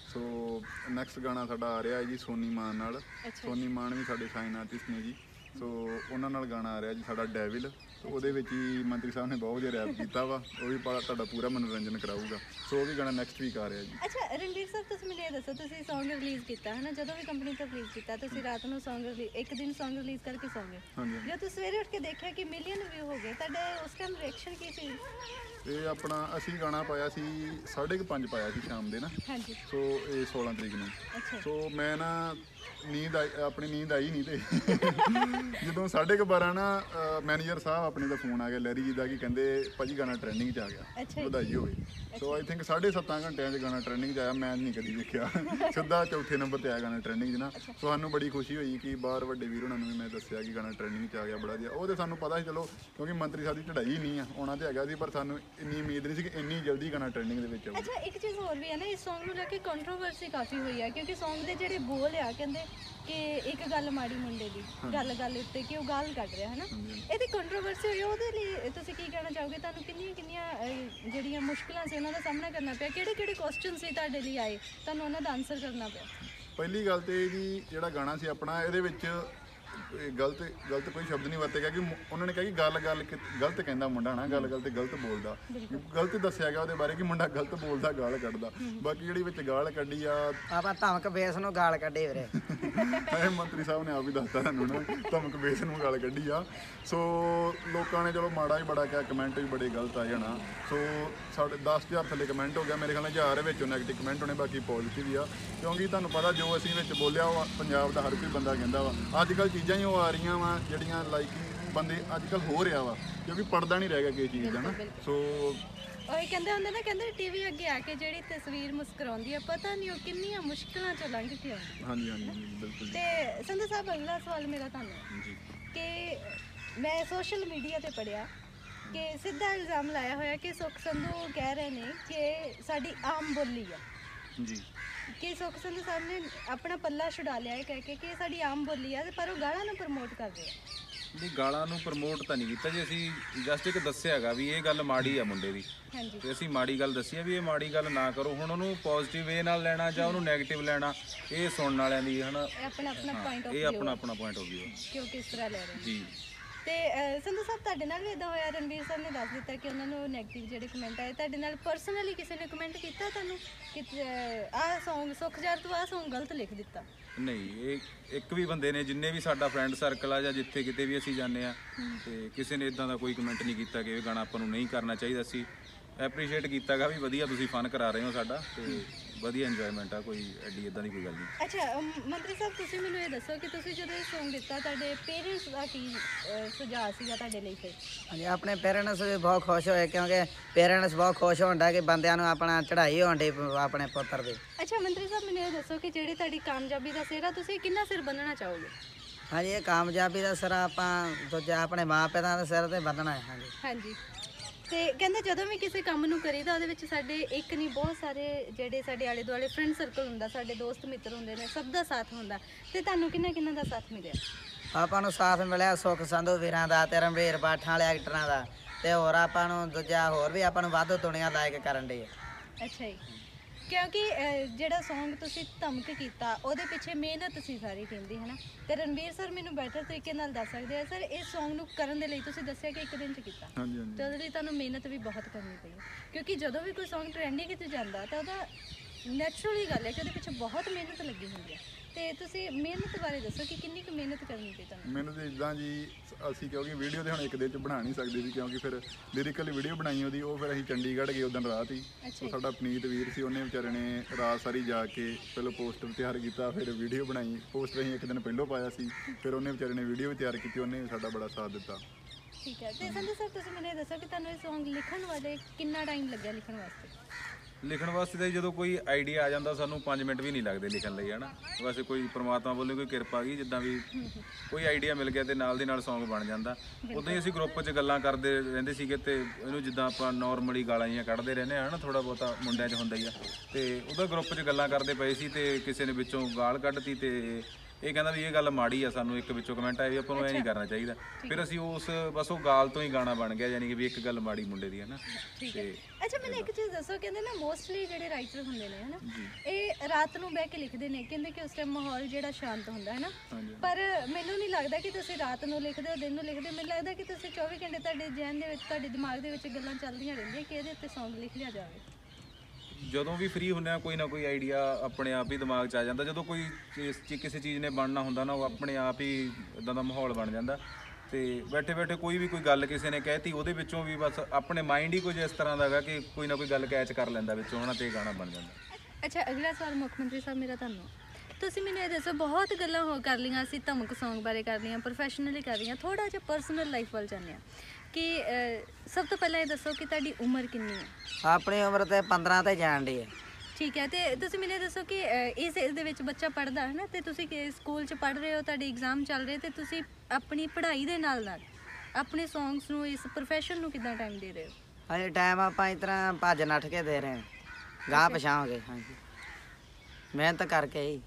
ਸੋ ਨੈਕਸਟ ਗਾਣਾ ਸਾਡਾ ਆ ਰਿਹਾ ਹੈ ਜੀ ਸੋਨੀ ਮਾਨ ਨਾਲ। ਸੋਨੀ ਮਾਨ ਵੀ ਸਾਡੇ ਸਾਈਨ ਆਰਟਿਸਟ ਨੇ ਜੀ। ਸੋ ਉਹਨਾਂ ਨਾਲ ਗਾਣਾ ਆ ਰਿਹਾ ਜੀ ਸਾਡਾ ਡੈਵਿਲ। ਸੋ ਉਹਦੇ ਵਿੱਚ ਹੀ ਮੰਤਰੀ ਸਾਹਿਬ ਨੇ ਬਹੁਤ ਵਧੀਆ ਰੈਪ ਕੀਤਾ ਵਾ ਉਹ ਵੀ ਪਾ- ਤੁਹਾਡਾ ਪੂਰਾ ਮਨੋਰੰਜਨ ਕਰਾਊਗਾ। ਸੋ ਉਹ ਵੀ ਗਾਣਾ ਨੈਕਸਟ ਵੀਕ ਆ ਰਿਹਾ ਜੀ। ਅੱਛਾ ਰਣਵੀਰ ਸਰ ਤੁਸੀਂ ਮੈਨੂੰ ਇਹ ਦੱਸੋ ਤੁਸੀਂ Song ਰਿਲੀਜ਼ ਕੀਤਾ ਹੈ ਨਾ ਜਦੋਂ ਵੀ ਕੰਪਨੀ ਤੋਂ ਰਿਲੀਜ਼ ਕੀਤਾ ਤੁਸੀਂ ਰਾਤ ਨੂੰ Song ਰਿਲੀਜ਼ ਇੱਕ ਦਿਨ Song ਰਿਲੀਜ਼ ਕਰਕੇ ਸੌਂਗੇ। ਹਾਂਜੀ ਜਦੋਂ ਤੁਸੀਂ ਸਵੇਰੇ ਉੱਠ ਕੇ ਦੇਖਿਆ ਕਿ ਮਿਲੀਅਨ ਵਿਊ ਹੋ ਗਏ ਤੁਹਾਡੇ ਉਸ ਟਾਈਮ ਰਿਐਕਸ਼ਨ ਕੀ ਸੀ? ਇਹ ਆਪਣਾ ਅਸੀਂ ਗਾਣਾ ਪਾਇਆ ਸੀ 5:30 ਪਾਇਆ ਸੀ ਸ਼ਾਮ ਦੇ ਨਾ। ਹਾਂਜੀ। ਸੋ ਇਹ 16 ਤਰੀਕ ਨੂੰ। ਅੱਛਾ। ਸੋ ਮੈਂ ਨਾ ਨੀਂਦ ਆਈ ਆਪਣੀ ਨੀਂਦ ਆਈ ਨਹੀਂ ਤੇ। ਜਦੋਂ 12:30 ਨਾ ਮੈਨੇਜਰ ਸਾਹਿਬ ਆਪਣੇ ਦਾ ਫੋਨ ਆ ਗਿਆ ਲੈਰੀ ਜੀ ਦਾ ਕਿ ਕਹਿੰਦੇ ਭਾਜੀ ਗਾਣਾ ਟ੍ਰੈਂਡਿੰਗ 'ਚ ਆ ਗਿਆ ਜੀ। ਵਧਾਈ ਹੋਵੇ। ਸੋ ਆਈ ਥਿੰਕ 7.5 ਘੰਟਿਆਂ 'ਚ ਗਾਣਾ ਟ੍ਰੈਂਡਿੰਗ 'ਚ ਆਇਆ ਮੈਂ ਨਹੀਂ ਕਦੀ ਵੇਖਿਆ। ਸਿੱਧਾ ਚੌਥੇ ਨੰਬਰ ਤੇ ਆਇਆ ਗਾਣਾ ਟ੍ਰੈਂਡਿੰਗ 'ਚ ਨਾ। ਸੋ ਸਾਨੂੰ ਬੜੀ ਖੁਸ਼ੀ ਹੋਈ ਕਿ ਬਾਹਰ ਵੱਡੇ ਵੀਰ ਉਹਨਾਂ ਨੂੰ ਵੀ ਮੈਂ ਦੱਸਿਆ ਕਿ ਗਾਣਾ ਟ੍ਰੈਂਡਿੰਗ 'ਚ ਆ ਗਿਆ ਬੜਾ ਵਧੀਆ। ਉਹ ਤੇ ਸਾਨੂੰ ਪਤਾ ਸੀ ਚਲੋ ਕਿਉਂਕਿ ਮੰਤਰੀ ਸਾਹਿਬ ਦੀ ਚੜ੍ਹਾਈ ਨਹੀਂ ਆ ਆਉਣਾ ਤੇ ਹੈਗਾ ਸੀ ਪਰ ਸਾਨੂੰ ਇੰਨੀ ਉਮੀਦ ਨਹੀਂ ਸੀ ਕਿ ਇੰਨੀ ਜਲਦੀ ਗਾਣਾ ਟ੍ਰੈਂਡਿੰਗ ਦੇ ਵਿੱਚ ਆਊਗਾ। ਅੱਛਾ ਇੱਕ ਚੀਜ਼ ਹੋਰ ਵੀ ਹੈ ਨਾ ਇਸ Song ਨੂੰ ਲੈ ਕੇ ਕੰਟਰੋਵਰਸੀ ਕਾਫੀ ਹੋਈ ਹੈ ਕਿਉਂਕਿ Song ਦੇ ਜਿਹੜੇ ਬੋਲ ਆ ਕਹਿੰਦੇ ਕਿ ਇੱਕ ਗੱਲ ਮਾੜੀ ਮੁੰਡੇ ਦੀ ਗੱਲ ਗੱਲ ਉੱਤੇ ਕਿ ਉਹ ਗਾਲ ਕੱਢ ਰਿਹਾ ਹੈ ਨਾ ਇਹਦੀ ਕੰਟਰੋਵਰਸੀ ਹੋਈ ਉਹਦੇ ਲਈ ਤੁਸੀਂ ਕੀ ਕਹਿਣਾ ਚਾਹੋਗੇ? ਤੁਹਾਨੂੰ ਕਿੰਨੀਆਂ ਕਿੰਨੀਆਂ ਜਿਹੜੀਆਂ ਮੁਸ਼ਕਲਾਂ ਸੀ ਉਹਨਾਂ ਦਾ ਸਾਹਮਣਾ ਕਰਨਾ ਪਿਆ? ਕਿਹੜੇ ਕਿਹੜੇ ਕੁਐਸਚਨ ਸੀ ਤੁਹਾਡੇ ਲਈ ਆਏ? ਤੁਹਾਨੂੰ ਉਹਨਾਂ ਦਾ ਆਨਸਰ ਕਰਨਾ ਪਿਆ। ਪਹਿਲੀ ਗੱਲ ਤੇ ਜੀ ਜਿਹੜਾ ਗਾਣਾ ਸੀ ਆਪਣਾ ਇਹਦੇ ਵਿੱਚ ਇਹ ਗਲਤ ਗਲਤ ਕੋਈ ਸ਼ਬਦ ਨਹੀਂ ਵਰਤੇਗਾ ਕਿ ਮੁ- ਉਹਨਾਂ ਨੇ ਕਿਹਾ ਕਿ ਗੱਲ ਗੱਲ ਕਿ- ਗਲਤ ਕਹਿੰਦਾ ਮੁੰਡਾ ਨਾ ਗੱਲ ਗੱਲ ਤੇ ਗਲਤ ਬੋਲਦਾ। ਗਲਤ ਦੱਸਿਆ ਗਿਆ ਉਹਦੇ ਬਾਰੇ ਕਿ ਮੁੰਡਾ ਗਲਤ ਬੋਲਦਾ ਗਾਲ ਕੱਢਦਾ। ਬਾਕੀ ਜਿਹੜੀ ਵਿੱਚ ਗਾਲ ਕੱਢੀ ਆ ਆਪਾਂ ਧਮਕ ਬੇਸ ਨੂੰ ਗਾਲ ਕੱਢੀ ਵੀਰੇ। ਇਹ ਮੰਤਰੀ ਸਾਹਿਬ ਨੇ ਆਪ ਹੀ ਦੱਸਤਾ ਤੁਹਾਨੂੰ ਨਾ ਧਮਕ ਬੇਸ ਨੂੰ ਗਾਲ ਕੱਢੀ ਆ। ਸੋ ਲੋਕਾਂ ਨੇ ਚਲੋ ਮਾੜਾ ਹੀ ਬੜਾ ਕਿਹਾ ਕਮੈਂਟ ਵੀ ਬੜੇ ਗਲਤ ਆਏ ਹਨਾ ਸੋ ਸਾਡੇ 10000 ਥੱਲੇ ਕਮੈਂਟ ਹੋ ਗਿਆ ਮੇਰੇ ਖਿਆਲ ਨਾਲ ਹਜ਼ਾਰ ਵਿੱਚੋਂ ਨੈਗੇਟਿਵ ਕਮੈਂਟ ਹੋਣੇ ਬਾਕੀ ਪੋਜ਼ਿਟਿਵ ਹੀ ਆ। ਕਿਉਂਕਿ ਤੁਹਾਨੂੰ ਪਤਾ ਜੋ ਅਸੀਂ ਵਿੱਚ ਬੋਲਿਆ ਉਹ ਪੰਜਾਬ ਦਾ ਹਰ ਕੋਈ ਬੰਦਾ ਕਹਿੰਦਾ ਵਾ। ਅੱਜ ਕੱਲ ਚੀਜ਼ਾਂ ਹੀ ਉਹ ਆ ਰਹੀਆਂ ਵਾ ਜਿਹੜੀਆਂ ਲਾਈਕ ਬੰਦੇ ਅੱਜ ਕੱਲ ਹੋ ਰਿਹਾ ਵਾ ਕਿਉਂਕਿ ਪਰਦਾ ਨਹੀਂ ਰਹਿ ਗਿਆ ਕਿਸੇ ਚੀਜ਼ ਦਾ ਨਾ। ਸੋ ਉਹ ਇਹ ਕਹਿੰਦੇ ਹੁੰਦੇ ਨਾ ਕਹਿੰਦੇ ਟੀਵੀ ਅੱਗੇ ਆ ਕੇ ਜਿਹੜੀ ਤਸਵੀਰ ਮੁਸਕਰਾਉਂਦੀ ਹੈ ਪਤਾ ਨਹੀਂ ਉਹ ਕਿੰਨੀਆਂ ਮੁਸ਼ਕਲਾਂ ਚੋਂ ਲੰਘ ਕੇ ਆਉਂਦੀ ਹੈ। ਹਾਂਜੀ ਹਾਂਜੀ ਬਿਲਕੁਲ। ਤੇ ਸੰਧੂ ਸਾਹਿਬ ਅਗਲਾ ਸਵਾਲ ਮੇਰਾ ਤੁਹਾਨੂੰ ਜੀ। ਕਿ ਮੈਂ ਸੋਸ਼ਲ ਮੀਡੀਆ ਤੇ ਪੜਿਆ ਕਿ ਸਿੱਧਾ ਇਲਜ਼ਾਮ ਲਾਇਆ ਹੋਇਆ ਕਿ ਸੁਖ ਸੰਧੂ ਕਹਿ ਰਹੇ ਨੇ ਕਿ ਸਾਡੀ ਆਮ ਬੋਲੀ ਆ। ਜੀ। ਕਿ ਸੁਖ ਸੰਧੂ ਸਾਹਿਬ ਨੇ ਆਪਣਾ ਪੱਲਾ ਛੁਡਾ ਲਿਆ ਹੈ ਕਹਿ ਕੇ ਕਿ ਇਹ ਸਾਡੀ ਆਮ ਬੋਲੀ ਆ ਪਰ ਉਹ ਗਾਲਾਂ ਨੂੰ ਪ੍ਰਮੋਟ ਕਰ ਰਹੇ ਆ। ਨਹੀਂ ਗਾਲਾਂ ਨੂੰ ਪ੍ਰਮੋਟ ਤਾਂ ਨਹੀਂ ਕੀਤਾ ਜੀ। ਅਸੀਂ ਜਸਟ ਇੱਕ ਦੱਸਿਆਗਾ ਵੀ ਇਹ ਗੱਲ ਮਾੜੀ ਆ ਮੁੰਡੇ ਦੀ। ਹਾਂਜੀ। ਤੇ ਅਸੀਂ ਮਾੜੀ ਗੱਲ ਦੱਸੀ ਆ ਵੀ ਇਹ ਮਾੜੀ ਗੱਲ ਨਾ ਕਰੋ। ਹੁਣ ਉਹਨੂੰ ਪੋਜ਼ਿਟਿਵ ਵੇ ਨਾਲ ਲੈਣਾ ਜਾਂ ਉਹਨੂੰ 네ਗੇਟਿਵ ਲੈਣਾ ਇਹ ਸੁਣਨ ਵਾਲਿਆਂ ਦੀ ਹਨਾ? ਇਹ ਆਪਣਾ ਆਪਣਾ ਪੁਆਇੰਟ ਆਫ ਇਹ View ਆਪਣਾ ਆਪਣਾ ਪੁਆਇੰਟ ਆਫ View ਕਿ ਉਹ ਕਿਸ ਤਰ੍ਹਾਂ ਲੈ ਰਹੇ ਨੇ। ਜੀ। ਤੇ ਸੰਧੂ ਸਾਹਿਬ, ਤੁਹਾਡੇ ਨਾਲ ਵੀ ਇਦਾਂ ਹੋਇਆ? ਰਣਵੀਰ ਸਾਹਿਬ ਨੇ ਦੱਸ ਦਿੱਤਾ ਕਿ ਉਹਨਾਂ ਨੂੰ 네ਗੇਟਿਵ ਜਿਹੜੇ ਕਮੈਂਟ ਆਏ। ਤੁਹਾਡੇ ਨਾਲ ਪਰਸਨਲੀ ਕਿਸੇ ਨੇ ਕਮੈਂਟ ਕੀਤਾ ਤੁਹਾਨੂੰ? ਕਿ ਆਹ Song ਸੁਖਜਰ ਤੂੰ ਆਹ Song ਗਲਤ ਲਿਖ ਦਿੱਤਾ। ਨਹੀਂ, ਇਹ ਇੱਕ ਵੀ ਬੰਦੇ ਨੇ, ਜਿੰਨੇ ਵੀ ਸਾਡਾ ਫਰੈਂਡ ਸਰਕਲ ਆ ਜਾਂ ਜਿੱਥੇ ਕਿਤੇ ਵੀ ਅਸੀਂ ਜਾਂਦੇ ਆ, ਤੇ ਕਿਸੇ ਨੇ ਇਦਾਂ ਦਾ ਕੋਈ ਕਮੈਂਟ ਨਹੀਂ ਕੀਤਾ ਕਿ ਇਹ ਗਾਣਾ ਆਪਾਂ ਨੂੰ ਨਹੀਂ ਕਰਨਾ ਚਾਹੀਦਾ। ਸੀ ਐਪਰੀਸ਼ੀਏਟ ਕੀਤਾਗਾ ਵੀ ਵਧੀਆ ਤੁਸੀਂ ਫਨ ਕਰਾ ਰਹੇ ਹੋ ਸਾਡਾ, ਤੇ ਵਧੀਆ ਇੰਜੋਇਮੈਂਟ ਆ ਕੋਈ ਐਡੀ ਇਦਾਂ ਦੀ ਕੋਈ ਗੱਲ ਨਹੀਂ। ਅੱਛਾ ਅਮ, ਮੰਤਰੀ ਸਾਹਿਬ ਤੁਸੀਂ ਮੈਨੂੰ ਇਹ ਦੱਸੋ ਕਿ ਤੁਸੀਂ ਜਦੋਂ ਇਹ Song ਦਿੱਤਾ ਤੁਹਾਡੇ ਪੇਰੈਂਟਸ ਦਾ ਕੀ ਅਹ, ਸੁਝਾਅ ਸੀਗਾ ਤੁਹਾਡੇ ਲਈ ਫਿਰ? ਹਾਂਜੀ ਆਪਣੇ ਪੇਰੈਂਟਸ ਵੀ ਬਹੁਤ ਖੁਸ਼ ਹੋਏ ਕਿਉਂਕਿ ਪੇਰੈਂਟਸ ਬਹੁਤ ਖੁਸ਼ ਹੁੰਦਾ ਕਿ ਬੰਦਿਆਂ ਨੂੰ ਆਪਣਾ ਚੜ੍ਹਾਈ ਹੋਣ ਦੀ ਆਪਣੇ ਪੁੱਤਰ ਦੀ। ਅੱਛਾ ਮੰਤਰੀ ਸਾਹਿਬ ਮੈਨੂੰ ਇਹ ਦੱਸੋ ਕਿ ਜਿਹੜੀ ਤੁਹਾਡੀ ਕਾਮਯਾਬੀ ਦਾ ਸਿਹਰਾ ਤੁਸੀਂ ਕਿੰਨਾ ਸਿਰ ਬੰਨਣਾ ਚਾਹੋਗੇ? ਹਾਂਜੀ ਇਹ ਕਾਮਯਾਬੀ ਦਾ ਸਿਰ ਆਪਾਂ ਦੂਜਾ ਆਪਣੇ ਮਾਪਿਆਂ ਦੇ ਸਿਰ ਤੇ ਬੰਨਣਾ ਹੈ ਹਾਂਜੀ। ਹਾਂਜੀ। ਤੇ ਕਹਿੰਦੇ ਜਦੋਂ ਵੀ ਕਿਸੇ ਕੰਮ ਨੂੰ ਕਰੀਦਾ ਉਹਦੇ ਵਿੱਚ ਸਾਡੇ ਇੱਕ ਨਹੀਂ ਬਹੁਤ ਸਾਰੇ ਜਿਹੜੇ ਸਾਡੇ ਆਲੇ ਦੁਆਲੇ ਫਰੈਂਡ ਸਰਕਲ ਹੁੰਦਾ ਸਾਡੇ ਦੋਸਤ ਮਿੱਤਰ ਹੁੰਦੇ ਨੇ ਸਭ ਦਾ ਸਾਥ ਹੁੰਦਾ। ਤੇ ਤੁਹਾਨੂੰ ਕਿੰਨਾ ਕਿੰਨਾ ਦਾ ਸਾਥ ਮਿਲਿਆ? ਆਪਾਂ ਨੂੰ ਸਾਥ ਮਿਲਿਆ ਸੁਖ ਸੰਧੂ ਵੀਰਾਂ ਦਾ ਤੇ ਰਣਵੀਰ ਬਾਠਾਂ ਵਾਲੇ ਐਕਟਰਾਂ ਦਾ। ਤੇ ਹੋਰ ਆਪਾਂ ਨੂੰ ਦੂਜਾ ਹੋਰ ਵੀ ਆਪਾਂ ਨੂੰ ਵਾਧੂ ਦੁਨੀਆ ਲਾਇਕ ਕਰਨ ਦੀ ਅੱਛਾ ਜੀ। ਕਿਉਂਕਿ ਅਹ, ਜਿਹੜਾ Song ਤੁਸੀਂ ਧਮਕ ਕੀਤਾ ਉਹਦੇ ਪਿੱਛੇ ਮਿਹਨਤ ਸੀ ਸਾਰੀ ਟੀਮ ਦੀ ਹਨਾ? ਤੇ ਰਣਵੀਰ ਸਰ ਮੈਨੂੰ ਬੈਟਰ ਤਰੀਕੇ ਨਾਲ ਦੱਸ ਸਕਦੇ ਆ ਸਰ ਇਸ Song ਨੂੰ ਕਰਨ ਦੇ ਲਈ ਤੁਸੀਂ ਦੱਸਿਆ ਕਿ ਇੱਕ ਦਿਨ ਚ ਕੀਤਾ। ਹਾਂਜੀ ਹਾਂਜੀ। ਤੇ ਉਹਦੇ ਲਈ ਤੁਹਾਨੂੰ ਮਿਹਨਤ ਵੀ ਬਹੁਤ ਕਰਨੀ ਪਈ। ਕਿਉਂਕਿ ਜਦੋਂ ਵੀ ਕੋਈ Song ਟ੍ਰੈਂਡਿੰਗ ਤੇ ਜਾਂਦਾ ਤਾਂ ਉਹਦਾ ਨੈਚੁਰਲੀ ਗੱਲ ਹੈ ਕਿ ਉਹਦੇ ਪਿੱਛੇ ਬਹੁਤ ਮਿਹਨਤ ਲੱਗੀ ਹੁੰਦੀ ਹੈ। ਤੇ ਤੁਸੀਂ ਮਿਹਨਤ ਬਾਰੇ ਦੱਸੋ ਕਿ ਕਿੰਨੀ ਕੁ ਮਿਹਨਤ ਕਰਨੀ ਪਈ ਤੁਹਾਨੂੰ? ਮੈਨੂੰ ਤੇ ਇਦਾਂ ਜੀ ਅਸੀਂ ਕਿਉਂਕਿ ਵੀਡੀਓ ਤੇ ਹੁਣ ਇੱਕ ਦਿਨ ਚ ਬਣਾ ਨਹੀਂ ਸਕਦੇ ਸੀ ਕਿਉਂਕਿ ਫਿਰ ਲਿਰਿਕਲ ਵੀਡੀਓ ਬਣਾਈ ਉਹਦੀ ਉਹ ਫਿਰ ਅਸੀਂ ਚੰਡੀਗੜ੍ਹ ਗਏ ਉਦੋਂ ਰਾਤ ਹੀ। ਉਹ ਸਾਡਾ ਪਨੀਤ ਵੀਰ ਸੀ ਉਹਨੇ ਵਿਚਾਰੇ ਨੇ ਰਾਤ ਸਾਰੀ ਜਾ ਕੇ ਪਹਿਲਾਂ ਪੋਸਟਰ ਤਿਆਰ ਕੀਤਾ ਫਿਰ ਵੀਡੀਓ ਬਣਾਈ। ਪੋਸਟਰ ਅਸੀਂ ਇੱਕ ਦਿਨ ਪਹਿਲਾਂ ਪਾਇਆ ਸੀ ਫਿਰ ਉਹਨੇ ਵਿਚਾਰੇ ਨੇ ਵੀਡੀਓ ਵੀ ਤਿਆਰ ਕੀਤੀ ਉਹਨੇ ਸਾਡਾ ਬੜਾ ਸਾਥ ਦਿੱਤਾ। ਠੀਕ ਹੈ। ਤੇ ਸੰਜੇ ਸਰ ਤੁਸੀਂ ਮੈਨੂੰ ਇਹ ਦੱਸੋ ਕਿ ਤੁਹਾਨੂੰ ਇਹ Song ਲਿਖਣ ਵਾਲੇ ਕਿੰਨਾ ਟਾਈਮ ਲੱਗਿਆ ਲਿਖਣ ਵਾਸਤੇ? ਲਿਖਣ ਵਾਸਤੇ ਤਾਂ ਜਦੋਂ ਕੋਈ ਆਈਡੀਆ ਆ ਜਾਂਦਾ, ਸਾਨੂੰ 5 ਮਿੰਟ ਵੀ ਨਹੀਂ ਲੱਗਦੇ ਲਿਖਣ ਲਈ, ਹਨਾ? ਵੈਸੇ ਕੋਈ ਪ੍ਰਮਾਤਮਾ ਵੱਲੋਂ ਕੋਈ ਕਿਰਪਾ ਗਈ, ਜਿੱਦਾਂ ਵੀ ਕੋਈ ਆਈਡੀਆ ਮਿਲ ਗਿਆ ਤੇ ਨਾਲ ਦੀ ਨਾਲ Song ਬਣ ਜਾਂਦਾ। ਉਦੋਂ ਹੀ ਅਸੀਂ ਗਰੁੱਪ 'ਚ ਗੱਲਾਂ ਕਰਦੇ ਰਹਿੰਦੇ ਸੀਗੇ ਤੇ ਇਹਨੂੰ ਜਿੱਦਾਂ ਆਪਾਂ ਨਾਰਮਲੀ ਗਾਲਾਂ ਜੀਆਂ ਕੱਢਦੇ ਰਹਿੰਦੇ ਆ ਹਨਾ? ਥੋੜਾ ਬਹੁਤਾ ਮੁੰਡਿਆਂ 'ਚ ਹੁੰਦਾ ਹੀ ਆ। ਤੇ ਉਹਦਾ ਗਰੁੱਪ 'ਚ ਗੱਲਾਂ ਕਰਦੇ ਪਏ ਸੀ ਤੇ ਕਿਸੇ ਨੇ ਵਿੱਚੋਂ ਗਾਲ ਕੱਢਤੀ ਤੇ ਇਹ ਕਹਿੰਦਾ ਵੀ ਇਹ ਗੱਲ ਮਾੜੀ ਆ ਸਾਨੂੰ ਇੱਕ ਵਿੱਚੋਂ ਕਮੈਂਟ ਆਇਆ ਵੀ ਆਪਾਂ ਨੂੰ ਇਹ ਨਹੀਂ ਕਰਨਾ ਚਾਹੀਦਾ। ਫਿਰ ਅਸੀਂ ਉਸ ਬਸ ਉਹ ਗਾਲ ਤੋਂ ਹੀ ਗਾਣਾ ਬਣ ਗਿਆ ਯਾਨੀ ਕਿ ਵੀ ਇੱਕ ਗੱਲ ਮਾੜੀ ਮੁੰਡੇ ਦੀ ਹਨਾ ਠੀਕ ਹੈ। ਅੱਛਾ ਮੈਨੂੰ ਇੱਕ ਚੀਜ਼ ਦੱਸੋ ਕਹਿੰਦੇ ਨਾ ਮੋਸਟਲੀ ਜਿਹੜੇ ਰਾਈਟਰ ਹੁੰਦੇ ਨੇ ਹਨਾ ਇਹ ਰਾਤ ਨੂੰ ਬਹਿ ਕੇ ਲਿਖਦੇ ਨੇ ਕਹਿੰਦੇ ਕਿ ਉਸ ਟਾਈਮ ਮਾਹੌਲ ਜਿਹੜਾ ਸ਼ਾਂਤ ਹੁੰਦਾ ਹੈ ਨਾ। ਪਰ ਮੈਨੂੰ ਨਹੀਂ ਲੱਗਦਾ ਕਿ ਤੁਸੀਂ ਰਾਤ ਨੂੰ ਲਿਖਦੇ ਹੋ ਦਿਨ ਨੂੰ ਲਿਖਦੇ ਹੋ ਮੈਨੂੰ ਲੱਗਦਾ ਕਿ ਤੁਸੀਂ 24 ਘੰਟੇ ਤੁਹਾਡੇ ਜ਼ਿਹਨ ਦੇ ਵਿੱਚ ਤੁਹਾਡੇ ਦਿਮਾਗ ਦੇ ਵਿੱਚ ਗੱਲਾਂ ਚੱਲਦੀਆਂ ਰਹਿੰਦੀਆਂ ਕਿ ਇਹਦੇ ਉੱਤੇ Song ਲਿਖ ਲਿਆ ਜਾਵੇ। ਜਦੋਂ ਵੀ ਫ੍ਰੀ ਹੁੰਦੇ ਆ ਕੋਈ ਨਾ ਕੋਈ ਆਈਡੀਆ ਆਪਣੇ ਆਪ ਹੀ ਦਿਮਾਗ 'ਚ ਆ ਜਾਂਦਾ। ਜਦੋਂ ਕੋਈ ਚੀਜ਼- ਕਿਸੇ ਚੀਜ਼ ਨੇ ਬਣਨਾ ਹੁੰਦਾ ਨਾ, ਉਹ ਆਪਣੇ ਆਪ ਹੀ ਇਦਾਂ ਦਾ ਮਾਹੌਲ ਬਣ ਜਾਂਦਾ। ਤੇ ਬੈਠੇ ਬੈਠੇ ਕੋਈ ਵੀ ਕੋਈ ਗੱਲ ਕਿਸੇ ਨੇ ਕਹਿਤੀ, ਉਹਦੇ ਵਿੱਚੋਂ ਵੀ ਬਸ ਆਪਣੇ ਮਾਈਂਡ ਹੀ ਕੁਝ ਇਸ ਤਰ੍ਹਾਂ ਦਾ ਹੈਗਾ ਕਿ ਕੋਈ ਨਾ ਕੋਈ ਗੱਲ ਕੈਚ ਕਰ ਲੈਂਦਾ ਵਿੱਚੋਂ, ਹਨਾ, ਤੇ ਗਾਣਾ ਬਣ ਜਾਂਦਾ। ਅੱਛਾ, ਅਗਲਾ ਸਵਾਲ ਮੁੱਖ ਮੰਤਰੀ ਸਾਹਿਬ, ਮੇਰਾ ਤੁਹਾਨੂੰ। ਤੁਸੀਂ ਮੈਨੂੰ ਇਹ ਦੱਸੋ, ਬਹੁਤ ਗੱਲਾਂ ਹੋ ਕਰ ਲਈਆਂ, ਅਸੀਂ ਧਮਕ ਸੌਂਗ ਬਾਰੇ ਕਰ ਲਈਆਂ ਪ੍ਰੋਫੈਸ਼ਨਲੀ ਕਰ ਲਈਆਂ ਥੋੜਾ ਜਿਹਾ ਪਰਸਨਲ ਲਾਈਫ ਵੱਲ ਜਾਂਦੇ ਹਾਂ। ਕਿ ਸਭ ਤੋਂ ਪਹਿਲਾਂ ਇਹ ਦੱਸੋ ਕਿ ਤੁਹਾਡੀ ਉਮਰ ਕਿੰਨੀ ਹੈ? ਆਪਣੀ ਉਮਰ ਤੇ 15 ਤੇ ਜਾਣ ਦੀ ਹੈ। ਠੀਕ ਹੈ ਤੇ ਤੁਸੀਂ ਮੈਨੂੰ ਦੱਸੋ ਕਿ ਇਸ ਏਜ ਦੇ ਵਿੱਚ ਬੱਚਾ ਪੜਦਾ ਹੈ ਨਾ ਤੇ ਤੁਸੀਂ ਕਿ ਸਕੂਲ 'ਚ ਪੜ ਰਹੇ ਹੋ ਤੁਹਾਡੇ ਐਗਜ਼ਾਮ ਚੱਲ ਰਹੇ ਤੇ ਤੁਸੀਂ ਆਪਣੀ ਪੜ੍ਹਾਈ ਦੇ ਨਾਲ ਨਾਲ ਆਪਣੇ ਸੌਂਗਸ ਨੂੰ ਇਸ ਪ੍ਰੋਫੈਸ਼ਨ ਨੂੰ ਕਿਦਾਂ ਟਾਈਮ ਦੇ ਰਹੇ ਹੋ? ਹਜੇ ਟਾਈਮ ਆਪਾਂ ਇਸ ਤਰ੍ਹਾਂ ਭੱਜ ਨੱਠ ਕੇ ਦੇ ਰਹੇ ਹਾਂ। ਗਾਂ ਪਛਾਵਾਂਗੇ ਹਾਂਜੀ। ਮਿਹਨਤ ਕਰਕੇ ਹੀ।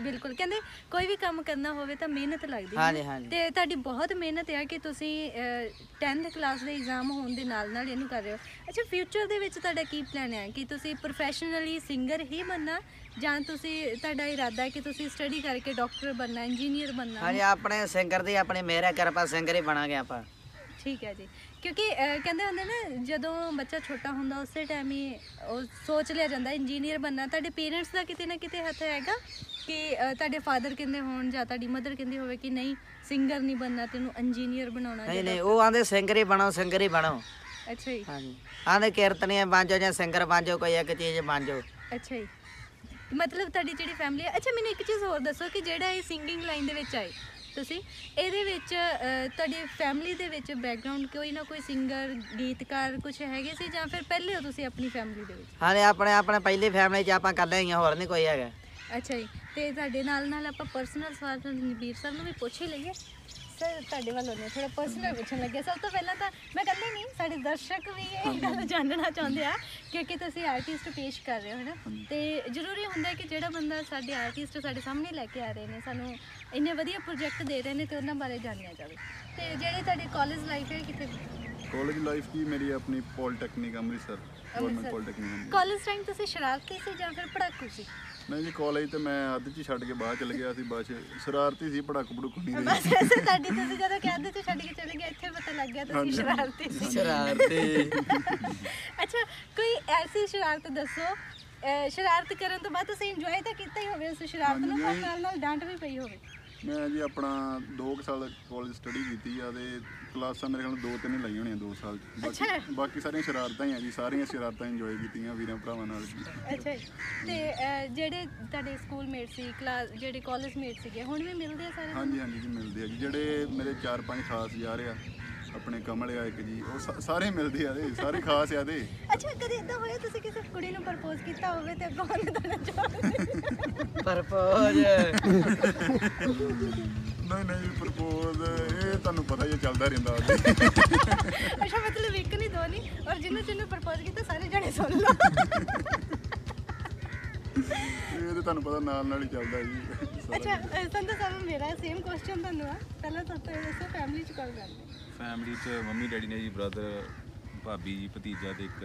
ਬਿਲਕੁਲ। ਕਹਿੰਦੇ ਕੋਈ ਵੀ ਕੰਮ ਕਰਨਾ ਹੋਵੇ ਤਾਂ ਮਿਹਨਤ ਲੱਗਦੀ ਹੈ ਹਾਂਜੀ, ਨਾ। ਹਾਂਜੀ। ਤੇ ਤੁਹਾਡੀ ਬਹੁਤ ਮਿਹਨਤ ਹੈ ਕਿ ਤੁਸੀਂ ਅਹ, 10th ਕਲਾਸ ਦੇ ਐਗਜ਼ਾਮ ਹੋਣ ਦੇ ਨਾਲ ਨਾਲ ਇਹਨੂੰ ਕਰ ਰਹੇ ਹੋ। ਅੱਛਾ ਫਿਊਚਰ ਦੇ ਵਿੱਚ ਤੁਹਾਡਾ ਕੀ ਪਲਾਨ ਹੈ? ਕਿ ਤੁਸੀਂ ਪ੍ਰੋਫੈਸ਼ਨਲੀ ਸਿੰਗਰ ਹੀ ਬਣਨਾ ਜਾਂ ਤੁਸੀਂ ਤੁਹਾਡਾ ਇਰਾਦਾ ਹੈ ਕਿ ਤੁਸੀਂ ਸਟੱਡੀ ਕਰਕੇ ਡਾਕਟਰ ਬਣਨਾ ਇੰਜੀਨੀਅਰ ਬਣਨਾ? ਹਾਂਜੀ ਆਪਣੇ ਸਿੰਗਰ ਦੀ ਆਪਣੀ ਮਿਹਰ ਕਿਰਪਾ ਸਿੰਗਰ ਹੀ ਬਣਾਂਗੇ ਆਪਾਂ। ਠੀਕ ਹੈ ਜੀ। ਕਿਉਂਕਿ ਅਹ, ਕਹਿੰਦੇ ਹੁੰਦੇ ਨਾ ਜਦੋਂ ਬੱਚਾ ਛੋਟਾ ਹੁੰਦਾ ਉਸੇ ਟਾਈਮ ਹੀ ਉਹ ਸੋਚ ਲਿਆ ਜਾਂਦਾ ਇੰਜੀਨੀਅਰ ਬਣਨਾ। ਤੁਹਾਡੇ ਪੇਰੈਂਟਸ ਦਾ ਕਿਤੇ ਨਾ ਕਿਤੇ ਹੱਥ ਹੈਗਾ? ਕਿ ਤੁਹਾਡੇ ਫਾਦਰ ਕਹਿੰਦੇ ਹੋਣ ਜਾਂ ਤੁਹਾਡੀ ਮਦਰ ਕਹਿੰਦੀ ਹੋਵੇ ਕਿ ਨਹੀਂ ਸਿੰਗਰ ਨਹੀਂ ਬਣਨਾ ਤੈਨੂੰ ਇੰਜੀਨੀਅਰ ਬਣਾਉਣਾ ਨਹੀਂ ਨਹੀਂ ਉਹ ਆਂਦੇ ਸਿੰਗਰ ਹੀ ਬਣੋ ਸਿੰਗਰ ਹੀ ਬਣੋ। ਅੱਛਾ ਜੀ। ਹਾਂਜੀ। ਆਂਦੇ ਕੀਰਤਨੀਏ ਬਣ ਜਾਓ ਜਾਂ ਸਿੰਗਰ ਜਾਓ ਕੋਈ ਇੱਕ ਚੀਜ਼ ਜਾਓ ਅੱਛਾ ਜੀ। ਮਤਲਬ ਤੁਹਾਡੀ ਜਿਹੜੀ ਫੈਮਿਲੀ ਹੈ ਅੱਛਾ ਮੈਨੂੰ ਇੱਕ ਚੀਜ਼ ਹੋਰ ਦੱਸੋ ਕਿ ਜਿਹੜਾ ਇਹ ਸਿੰਗਿੰਗ ਲਾਈਨ ਦੇ ਵਿੱਚ ਆਏ। ਤੁਸੀਂ ਇਹਦੇ ਵਿੱਚ ਤੁਹਾਡੀ ਫੈਮਿਲੀ ਦੇ ਵਿੱਚ ਬੈਕਗ੍ਰਾਉਂਡ ਕੋਈ ਨਾ ਕੋਈ ਸਿੰਗਰ ਗੀਤਕਾਰ ਕੁਝ ਹੈਗੇ ਸੀ ਜਾਂ ਫਿਰ ਪਹਿਲੇ ਹੋ ਤੁਸੀਂ ਆਪਣੀ ਫੈਮਿਲੀ ਦੇ ਵਿੱਚ? ਹਾਂਜੀ ਆਪਣੇ ਆਪਣੇ ਪਹਿਲੀ ਫੈਮਿਲੀ 'ਚ ਆਪਾਂ ਇਕੱਲੇ ਹੀ ਹਾਂ ਹੋਰ ਨਹੀਂ ਕੋਈ ਹੈਗਾ। ਅੱਛਾ ਜੀ। ਤੇ ਤੁਹਾਡੇ ਨਾਲ ਨਾਲ ਆਪਾਂ ਪਰਸਨਲ ਸਵਾਲ ਨਬੀਰ ਸਰ ਨੂੰ ਵੀ ਪੁੱਛ ਹੀ ਲਈਏ। ਸਰ ਤੁਹਾਡੇ ਵੱਲੋਂ ਨੇ ਥੋੜਾ ਪਰਸਨਲ ਪੁੱਛਣ ਲੱਗੇ ਸਭ ਤੋਂ ਪਹਿਲਾਂ ਤਾਂ ਮੈਂ ਕਹਿੰਦੀ ਨਹੀਂ ਸਾਡੇ ਦਰਸ਼ਕ ਵੀ ਇਹ ਗੱਲ ਜਾਣਨਾ ਚਾਹੁੰਦੇ ਆ ਕਿਉਂਕਿ ਤੁਸੀਂ ਆਰਟਿਸਟ ਪੇਸ਼ ਕਰ ਰਹੇ ਹੋ ਨਾ ਤੇ ਜ਼ਰੂਰੀ ਹੁੰਦਾ ਕਿ ਜਿਹੜਾ ਬੰਦਾ ਸਾਡੇ ਆਰਟਿਸਟ ਸਾਡੇ ਸਾਹਮਣੇ ਲੈ ਕੇ ਆ ਰਹੇ ਨੇ ਸਾਨੂੰ ਇੰਨੇ ਵਧੀਆ ਪ੍ਰੋਜੈਕਟ ਦੇ ਰਹੇ ਨੇ ਤੇ ਉਹਨਾਂ ਬਾਰੇ ਜਾਣਿਆ ਜਾਵੇ। ਤੇ ਜਿਹੜੀ ਤੁਹਾਡੀ ਕਾਲਜ ਲਾਈਫ ਹੈ ਕਿਤੇ ਕਾਲਜ ਲਾਈਫ ਕੀ ਮੇਰੀ ਆਪਣੀ polytechnic Amritsar government polytechnic college time ਤੁਸੀਂ ਸ਼ਰਾਰਤੀ ਸੀ ਜਾਂ ਫਿਰ ਪੜਾਕੂ ਸੀ? ਨਹੀਂ ਜੀ ਕਾਲਜ ਤੇ ਮੈਂ ਅੱਧ ਚ ਛੱਡ ਕੇ ਬਾਹਰ ਚਲ ਗਿਆ ਸੀ ਬਸ ਸ਼ਰਾਰਤੀ ਸੀ ਪੜਾਕ ਪੜੂਕ ਨਹੀਂ ਬਸ ਐਸੇ ਤੁਹਾਡੀ ਤੁਸੀਂ ਜਦੋਂ ਕਹਿੰਦੇ ਤੇ ਛੱਡ ਕੇ ਚਲੇ ਗਏ ਇੱਥੇ ਪਤਾ ਲੱਗ ਗਿਆ ਤੁਸੀਂ ਸ਼ਰਾਰਤੀ ਸੀ। ਸ਼ਰਾਰਤੀ। ਅੱਛਾ ਕੋਈ ਐਸੀ ਸ਼ਰਾਰਤ ਦੱਸੋ ਸ਼ਰਾਰਤ ਕਰਨ ਤੋਂ ਬਾਅਦ ਤੁਸੀਂ ਇੰਜੋਏ ਤਾਂ ਕੀਤਾ ਹੀ ਹੋਵੇ ਉਸ ਸ਼ਰਾਰਤ ਨੂੰ ਪਰ ਨਾਲ ਨਾਲ ਡਾਂਟ ਵੀ ਪਈ ਹੋਵੇ। ਮੈਂ ਜੀ ਆਪਣਾ 2 ਸਾਲ ਕਾਲਜ ਸਟੱਡੀ ਕੀਤੀ ਆ ਤੇ ਕਲਾਸਾਂ ਮੇਰੇ ਖਿਆਲ ਦੋ ਤਿੰਨ ਲਾਈਆਂ ਹੋਣੀਆਂ 2 ਸਾਲ 'ਚ। ਬਾਕੀ ਬਾਕੀ ਸਾਰੀਆਂ ਸ਼ਰਾਰਤਾਂ ਹੀ ਆ ਜੀ ਸਾਰੀਆਂ ਸ਼ਰਾਰਤਾਂ ਇੰਜੋਏ ਕੀਤੀਆਂ ਵੀਰਾਂ ਭਰਾਵਾਂ ਨਾਲ ਜੀ। ਅੱਛਾ ਜੀ। ਤੇ ਅਹ ਜਿਹੜੇ ਤੁਹਾਡੇ ਸਕੂਲ ਮੇਟ ਸੀ ਕਲਾਸ ਜਿਹੜੇ ਕਾਲਜ ਮੇਟ ਸੀਗੇ ਹੁਣ ਵੀ ਮਿਲਦੇ ਆ ਸਾਰੇ ਹਾਂਜੀ ਹਾਂਜੀ ਜੀ ਮਿਲਦੇ ਆ ਜੀ। ਜਿਹੜੇ ਮੇਰੇ 4-5 ਖਾਸ ਯਾਰ ਆ ਆਪਣੇ ਕਮਲ ਆ ਇੱਕ ਜੀ ਉਹ ਸਾ- ਸਾਰੇ ਮਿਲਦੇ ਆ ਦੇ ਸਾਰੇ ਖਾਸ ਆ ਦੇ। ਅੱਛਾ ਕਦੇ ਇਦਾਂ ਹੋਇਆ ਤੁਸੀਂ ਕਿਸੇ ਕੁੜੀ ਨੂੰ ਪ੍ਰਪੋਜ਼ ਕੀਤਾ ਹੋਵੇ ਤੇ ਅੱਗੋਂ ਉਹਨੇ ਤੁਹਾਡਾ ਜਵਾਬ ਪਰਪੋਜ਼ ਨਹੀਂ ਨਹੀਂ ਪ੍ਰਪੋਜ਼ ਇਹ ਤੁਹਾਨੂੰ ਪਤਾ ਹੀ ਆ, ਚੱਲਦਾ ਰਹਿੰਦਾ ਅੱਛਾ ਮਤਲਬ ਇੱਕ ਨਹੀਂ ਦੋ ਨਹੀਂ ਔਰ ਜਿਹਨੂੰ ਜਿਹਨੂੰ ਪ੍ਰਪੋਜ਼ ਕੀਤਾ ਸਾਰੇ ਜਣੇ ਸੁਣ ਲਓ। ਇਹ ਤੇ ਤੁਹਾਨੂੰ ਪਤਾ ਨਾਲ ਨਾਲ ਹੀ ਚੱਲਦਾ ਜੀ। ਸਾਰਾ ਅੱਛਾ ਅਹ ਸੰਧੂ ਸਾਹਿਬ ਮੇਰਾ ਸੇਮ ਕੁਐਸਚਨ ਤੁਹਾਨੂੰ ਆ। ਪਹਿਲਾਂ ਸਭ ਤੋਂ ਇਹ ਦੱਸੋ ਫੈਮਿਲੀ ਚ ਕੌਣ ਕਰਦੇ ਫੈਮਿਲੀ 'ਚ ਮੰਮੀ ਡੈਡੀ ਨੇ ਜੀ ਬ੍ਰਦਰ ਭਾਬੀ ਜੀ ਭਤੀਜਾ ਤੇ ਇੱਕ